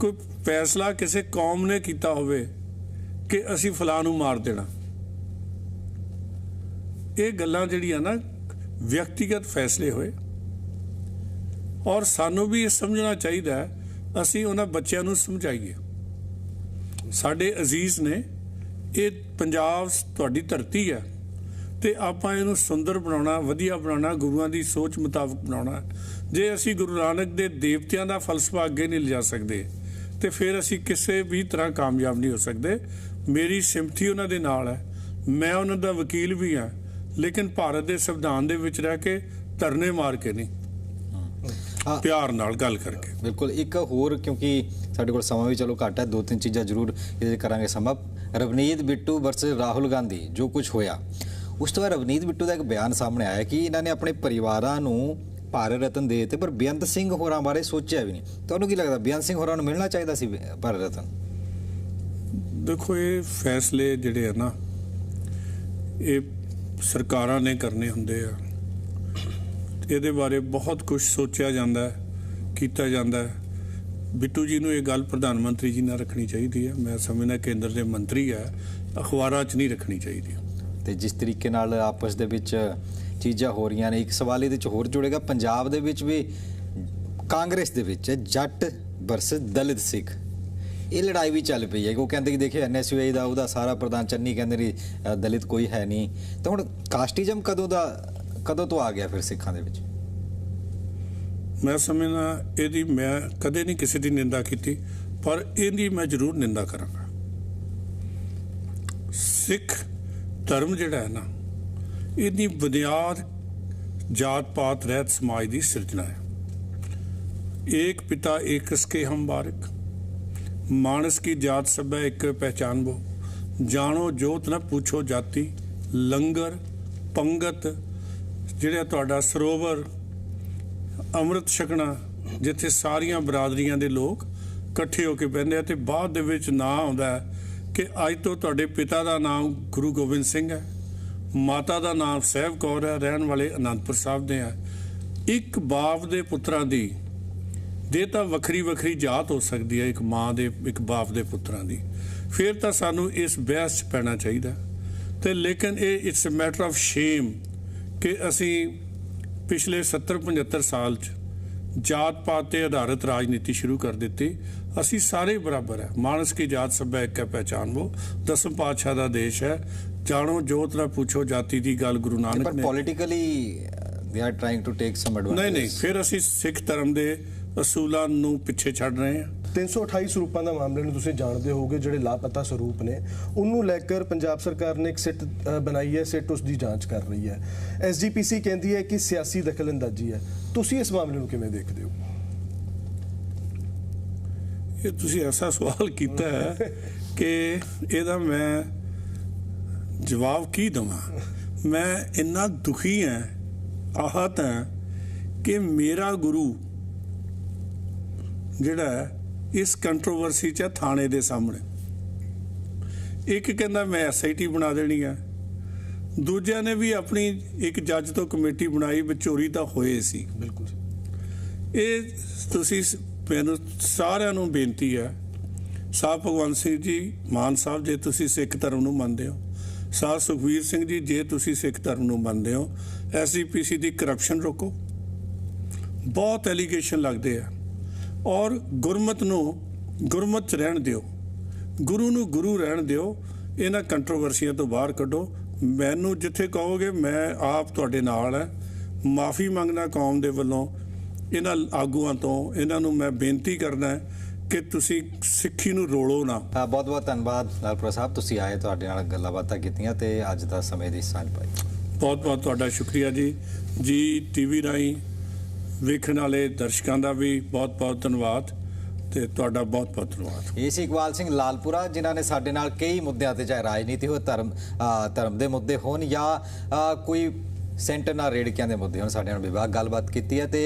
ਕੋਈ ਫੈਸਲਾ ਕਿਸੇ ਕੌਮ ਨੇ ਕੀਤਾ ਹੋਵੇ ਕਿ ਅਸੀਂ ਫਲਾਂ ਨੂੰ ਮਾਰ ਦੇਣਾ। ਇਹ ਗੱਲਾਂ ਜਿਹੜੀਆਂ ਨਾ ਵਿਅਕਤੀਗਤ ਫੈਸਲੇ ਹੋਏ। ਔਰ ਸਾਨੂੰ ਵੀ ਇਹ ਸਮਝਣਾ ਚਾਹੀਦਾ ਹੈ, ਅਸੀਂ ਉਹਨਾਂ ਬੱਚਿਆਂ ਨੂੰ ਸਮਝਾਈਏ। ਸਾਡੇ ਅਜ਼ੀਜ਼ ਨੇ, ਇਹ ਪੰਜਾਬ ਤੁਹਾਡੀ ਧਰਤੀ ਹੈ ਤੇ ਆਪਾਂ ਇਹਨੂੰ ਸੁੰਦਰ ਬਣਾਉਣਾ, ਵਧੀਆ ਬਣਾਉਣਾ, ਗੁਰੂਆਂ ਦੀ ਸੋਚ ਮੁਤਾਬਕ ਬਣਾਉਣਾ। ਜੇ ਅਸੀਂ ਗੁਰੂ ਨਾਨਕ ਦੇ ਦੇਵਤਿਆਂ ਦਾ ਫਲਸਫਾ ਅੱਗੇ ਨਹੀਂ ਲਿਜਾ ਸਕਦੇ, ਤੇ ਫਿਰ ਅਸੀਂ ਕਿਸੇ ਵੀ ਤਰ੍ਹਾਂ ਕਾਮਯਾਬ ਨਹੀਂ ਹੋ ਸਕਦੇ। ਮੇਰੀ ਸਿੰਪਥੀ ਉਹਨਾਂ ਦੇ ਨਾਲ ਹੈ, ਮੈਂ ਉਹਨਾਂ ਦਾ ਵਕੀਲ ਵੀ ਹਾਂ ਲੇਕਿਨ ਭਾਰਤ ਦੇ ਸੰਵਿਧਾਨ ਦੇ ਵਿੱਚ ਰਹਿ ਕੇ ਧਰਨੇ ਮਾਰ ਕੇ ਨਹੀਂ। ਪਿਆਰ ਨਾਲ ਗੱਲ ਕਰਕੇ।
ਬਿਲਕੁਲ ਇੱਕ ਹੋਰ ਕਿਉਂਕਿ ਸਾਡੇ ਕੋਲ ਸਮਾਂ ਵੀ ਚਲੋ ਘੱਟ ਹੈ ਦੋ ਤਿੰਨ ਚੀਜ਼ਾਂ ਜ਼ਰੂਰ ਇਹਦੇ ਕਰਾਂਗੇ ਸੰਭਵ ਰਵਨੀਤ ਬਿੱਟੂ ਵਰਸਸ ਰਾਹੁਲ ਗਾਂਧੀ ਜੋ ਕੁਝ ਹੋਇਆ। ਉਸ ਤੋਂ ਬਾਅਦ ਰਵਨੀਤ ਬਿੱਟੂ ਦਾ ਇੱਕ ਬਿਆਨ ਸਾਹਮਣੇ ਆਇਆ ਕਿ ਇਹਨਾਂ ਨੇ ਆਪਣੇ ਪਰਿਵਾਰਾਂ ਨੂੰ ਭਾਰਤ ਰਤਨ ਦੇ ਦਿੱਤੇ ਪਰ ਬੇਅੰਤ ਸਿੰਘ ਹੋਰਾਂ ਬਾਰੇ ਸੋਚਿਆ ਵੀ ਨਹੀਂ। ਤੁਹਾਨੂੰ ਕੀ ਲੱਗਦਾ ਬੇਅੰਤ ਸਿੰਘ ਹੋਰਾਂ ਨੂੰ ਮਿਲਣਾ ਚਾਹੀਦਾ ਸੀ ਭਾਰਤ ਰਤਨ?
ਦੇਖੋ ਇਹ ਫੈਸਲੇ ਜਿਹੜੇ ਆ ਨਾ ਇਹ ਸਰਕਾਰਾਂ ਨੇ ਕਰਨੇ ਹੁੰਦੇ ਆ। ਇਹਦੇ ਬਾਰੇ ਬਹੁਤ ਕੁਝ ਸੋਚਿਆ ਜਾਂਦਾ ਹੈ, ਕੀਤਾ ਜਾਂਦਾ ਹੈ। ਬਿੱਟੂ ਜੀ ਨੂੰ ਇਹ ਗੱਲ ਪ੍ਰਧਾਨ ਮੰਤਰੀ ਜੀ ਨਾਲ ਰੱਖਣੀ ਚਾਹੀਦੀ ਹੈ। ਮੈਂ ਸਮਝਦਾ ਕੇਂਦਰ ਦੇ ਮੰਤਰੀ ਹੈ, ਅਖਬਾਰਾਂ 'ਚ ਨਹੀਂ ਰੱਖਣੀ ਚਾਹੀਦੀ।
ਤੇ ਜਿਸ ਤਰੀਕੇ ਨਾਲ ਆਪਸ ਦੇ ਵਿੱਚ ਚੀਜ਼ਾਂ ਹੋ ਰਹੀਆਂ ਨੇ, ਇੱਕ ਸਵਾਲ ਇਹਦੇ ਚ ਹੋਰ ਜੁੜੇਗਾ। ਪੰਜਾਬ ਦੇ ਵਿੱਚ ਵੀ ਕਾਂਗਰਸ ਦੇ ਵਿੱਚ ਜੱਟ ਵਰਸਸ ਦਲਿਤ ਸਿੱਖ। ਇਹ ਲੜਾਈ ਵੀ ਚੱਲ ਪਈ ਹੈ ਕਿ ਉਹ ਕਹਿੰਦੇ ਕਿ ਦੇਖਿਓ ਐਨਐਸਯੂਆਈ ਦਾ, ਉਹਦਾ ਸਾਰਾ ਪ੍ਰਧਾਨ ਚੰਨੀ ਕਹਿੰਦੇ ਨੇ ਦਲਿਤ ਕੋਈ ਹੈ ਨਹੀਂ। ਤਾਂ ਹੁਣ ਕਾਸਟਿਜ਼ਮ ਕਦੋਂ ਦਾ, ਕਦੋਂ ਤੋਂ ਆ ਗਿਆ ਫਿਰ ਸਿੱਖਾਂ ਦੇ ਵਿੱਚ?
ਮੈਂ ਸਮਝਦਾ, ਇਹਦੀ ਮੈਂ ਕਦੇ ਨਹੀਂ ਕਿਸੇ ਦੀ ਨਿੰਦਾ ਕੀਤੀ, ਪਰ ਇਹਦੀ ਮੈਂ ਜ਼ਰੂਰ ਨਿੰਦਾ ਕਰਾਂਗਾ। ਸਿੱਖ ਧਰਮ ਜਿਹੜਾ ਹੈ ਨਾ, ਇਹਦੀ ਬੁਨਿਆਦ, ਜਾਤ ਪਾਤ, ਰਹਿਤ ਸਮਾਜ ਦੀ ਸਿਰਜਣਾ ਹੈ। ਏਕ ਪਿਤਾ, ਏਕ ਕੇ ਹਮ ਬਾਰਿਕ। ਮਾਨਸ ਕੀ ਜਾਤ ਸਭੈ ਇੱਕ ਪਹਿਚਾਨ ਬੋ ਜਾਣੋ ਜੋਤ ਨਾ ਪੁੱਛੋ ਜਾਤੀ। ਲੰਗਰ, ਪੰਗਤ, ਜਿਹੜਾ ਤੁਹਾਡਾ ਸਰੋਵਰ, ਅੰਮ੍ਰਿਤ ਛਕਣਾ, ਜਿੱਥੇ ਸਾਰੀਆਂ ਬਰਾਦਰੀਆਂ ਦੇ ਲੋਕ ਇਕੱਠੇ ਹੋ ਕੇ ਬਹਿੰਦੇ ਆ ਤੇ ਬਾਅਦ ਦੇ ਵਿੱਚ ਨਾਂ ਆਉਂਦਾ ਕਿ ਅੱਜ ਤੋਂ ਤੁਹਾਡੇ ਪਿਤਾ ਦਾ ਨਾਮ ਗੁਰੂ ਗੋਬਿੰਦ ਸਿੰਘ ਹੈ। ਮਾਤਾ ਦਾ ਨਾਮ ਸਹਿਬ ਕੌਰ ਹੈ। ਰਹਿਣ ਵਾਲੇ ਅਨੰਦਪੁਰ ਸਾਹਿਬ ਦੇ ਆ ਇੱਕ ਬਾਪ ਦੇ ਪੁੱਤਰਾਂ ਦੀ ਦੇ ਤਾਂ ਵੱਖਰੀ ਵੱਖਰੀ ਜਾਤ ਹੋ ਸਕਦੀ ਹੈ ਇੱਕ ਮਾਂ ਦੇ ਇੱਕ ਬਾਪ ਦੇ ਪੁੱਤਰਾਂ ਦੀ। ਫਿਰ ਤਾਂ ਸਾਨੂੰ ਇਸ ਬਹਿਸ 'ਚ ਪੈਣਾ ਚਾਹੀਦਾ। ਤੇ ਲੇਕਿਨ ਇਹ it's a matter of shame ਕਿ ਅਸੀਂ ਪਿਛਲੇ 70 75 ਸਾਲ 'ਚ ਜਾਤ ਪਾਤ ਤੇ ਆਧਾਰਿਤ ਰਾਜਨੀਤੀ ਸ਼ੁਰੂ ਕਰ ਦਿੱਤੀ। ਅਸੀਂ ਸਾਰੇ ਬਰਾਬਰ ਹੈ। ਮਾਨਸ ਕੀ ਜਾਤ ਸਭੈ ਇੱਕ ਹੈ ਪਹਿਚਾਨ ਉਹ ਦਸਮ ਪਾਤਸ਼ਾਹ ਦਾ ਦੇਸ਼ ਹੈ। ਜਾਣੋ ਜੋਤ ਨਾ ਪੁੱਛੋ ਜਾਤੀ ਦੀ ਗੱਲ ਗੁਰੂ ਨਾਨਕ
ਪਰ
ਨੇ।
Politically they are trying to take some advantage
ਨਹੀਂ ਨਹੀਂ ਫਿਰ ਅਸੀਂ ਸਿੱਖ ਧਰਮ ਦੇ ਅਸੂਲਾਂ ਨੂੰ ਪਿੱਛੇ ਛੱਡ ਰਹੇ ਹਾਂ।
328 ਸਰੂਪਾਂ ਦਾ ਮਾਮਲੇ ਨੂੰ ਤੁਸੀਂ ਜਾਣਦੇ ਹੋਵੋਗੇ ਜਿਹੜੇ ਲਾਪਤਾ ਸਰੂਪ ਨੇ। ਉਹਨੂੰ ਲੈ ਕੇ ਪੰਜਾਬ ਸਰਕਾਰ ਨੇ ਇੱਕ ਸਿੱਟ ਬਣਾਈ ਹੈ ਸਿੱਟ ਉਸ ਦੀ ਜਾਂਚ ਕਰ ਰਹੀ ਹੈ। ਐਸਜੀਪੀਸੀ ਕਹਿੰਦੀ ਹੈ ਕਿ ਸਿਆਸੀ ਦਖਲਅੰਦਾਜ਼ੀ ਹੈ। ਤੁਸੀਂ ਇਸ ਮਾਮਲੇ ਨੂੰ ਕਿਵੇਂ ਦੇਖਦੇ ਹੋ?
ਇਹ ਤੁਸੀਂ ਐਸਾ ਸਵਾਲ ਕੀਤਾ ਹੈ ਕਿ ਇਹਦਾ ਮੈਂ ਜਵਾਬ ਕੀ ਦਵਾਂ? ਮੈਂ ਇੰਨਾ ਦੁਖੀ ਹਾਂ ਆਹਤ ਹਾਂ ਕਿ ਮੇਰਾ ਗੁਰੂ ਜਿਹੜਾ ਇਸ ਕੰਟਰੋਵਰਸੀ 'ਚ ਥਾਣੇ ਦੇ ਸਾਹਮਣੇ। ਇੱਕ ਕਹਿੰਦਾ ਮੈਂ ਐਸਆਈਟੀ ਬਣਾ ਦੇਣੀ ਆ। ਦੂਜਿਆਂ ਨੇ ਵੀ ਆਪਣੀ ਇੱਕ ਜੱਜ ਤੋਂ ਕਮੇਟੀ ਬਣਾਈ ਵੀ ਚੋਰੀ ਤਾਂ ਹੋਏ ਸੀ।
ਬਿਲਕੁਲ
ਇਹ ਤੁਸੀਂ ਮੈਨੂੰ ਸਾਰਿਆਂ ਨੂੰ ਬੇਨਤੀ ਹੈ ਸਾਹਿਬ ਭਗਵੰਤ ਸਿੰਘ ਜੀ ਮਾਨ ਸਾਹਿਬ ਜੇ ਤੁਸੀਂ ਸਿੱਖ ਧਰਮ ਨੂੰ ਮੰਨਦੇ ਹੋ ਸਾਹਿਬ ਸੁਖਵੀਰ ਸਿੰਘ ਜੀ ਜੇ ਤੁਸੀਂ ਸਿੱਖ ਧਰਮ ਨੂੰ ਮੰਨਦੇ ਹੋ ਐਸਜੀਪੀਸੀ ਦੀ ਕਰਪਸ਼ਨ ਰੋਕੋ। ਬਹੁਤ ਐਲੀਗੇਸ਼ਨ ਲੱਗਦੇ ਆ। ਔਰ ਗੁਰਮਤ ਨੂੰ ਗੁਰਮਤ ਚ ਰਹਿਣ ਦਿਓ। ਗੁਰੂ ਨੂੰ ਗੁਰੂ ਰਹਿਣ ਦਿਓ। ਇਹਨਾਂ ਕੰਟਰੋਵਰਸੀਆਂ ਤੋਂ ਬਾਹਰ ਕੱਢੋ। ਮੈਨੂੰ ਜਿੱਥੇ ਕਹੋਗੇ ਮੈਂ ਆਪ ਤੁਹਾਡੇ ਨਾਲ ਹੈ। ਮਾਫੀ ਮੰਗਣਾ ਕੌਮ ਦੇ ਵੱਲੋਂ। ਇਹਨਾਂ ਆਗੂਆਂ ਤੋਂ ਇਹਨਾਂ ਨੂੰ ਮੈਂ ਬੇਨਤੀ ਕਰਦਾ ਹੈ ਕਿ ਤੁਸੀਂ ਸਿੱਖੀ ਨੂੰ ਰੋਲੋ ਨਾ।
ਬਹੁਤ ਬਹੁਤ ਧੰਨਵਾਦ ਲਾਲਪੁਰਾ ਸਾਹਿਬ। ਤੁਸੀਂ ਆਏ ਤੁਹਾਡੇ ਨਾਲ ਗੱਲਾਂ ਬਾਤਾਂ ਕੀਤੀਆਂ ਤੇ ਅੱਜ ਦਾ ਸਮੇਂ ਦੀ ਸਾਂਝ ਪਾਈ।
ਬਹੁਤ ਬਹੁਤ ਤੁਹਾਡਾ ਸ਼ੁਕਰੀਆ ਜੀ। ਜੀ ਟੀਵੀ ਰਾਹੀਂ ਵੇਖਣ ਵਾਲੇ ਦਰਸ਼ਕਾਂ ਦਾ ਵੀ ਬਹੁਤ ਬਹੁਤ ਧੰਨਵਾਦ ਤੇ ਤੁਹਾਡਾ ਬਹੁਤ ਬਹੁਤ ਧੰਨਵਾਦ।
ਇਹ ਸੀ ਇਕਬਾਲ ਸਿੰਘ ਲਾਲਪੁਰਾ, ਜਿਨ੍ਹਾਂ ਨੇ ਸਾਡੇ ਨਾਲ ਕਈ ਮੁੱਦਿਆਂ ਤੇ ਚਾਹੇ ਰਾਜਨੀਤੀ ਹੋਵੇ ਧਰਮ ਧਰਮ ਦੇ ਮੁੱਦੇ ਹੋਣ ਜਾਂ ਕੋਈ ਸੈਂਟਰ ਨਾਲ ਰੇੜਕਿਆਂ ਦੇ ਮੁੱਦੇ ਹੋਣ, ਸਾਡੇ ਨਾਲ ਵਿਭਾਗ ਗੱਲਬਾਤ ਕੀਤੀ ਹੈ ਤੇ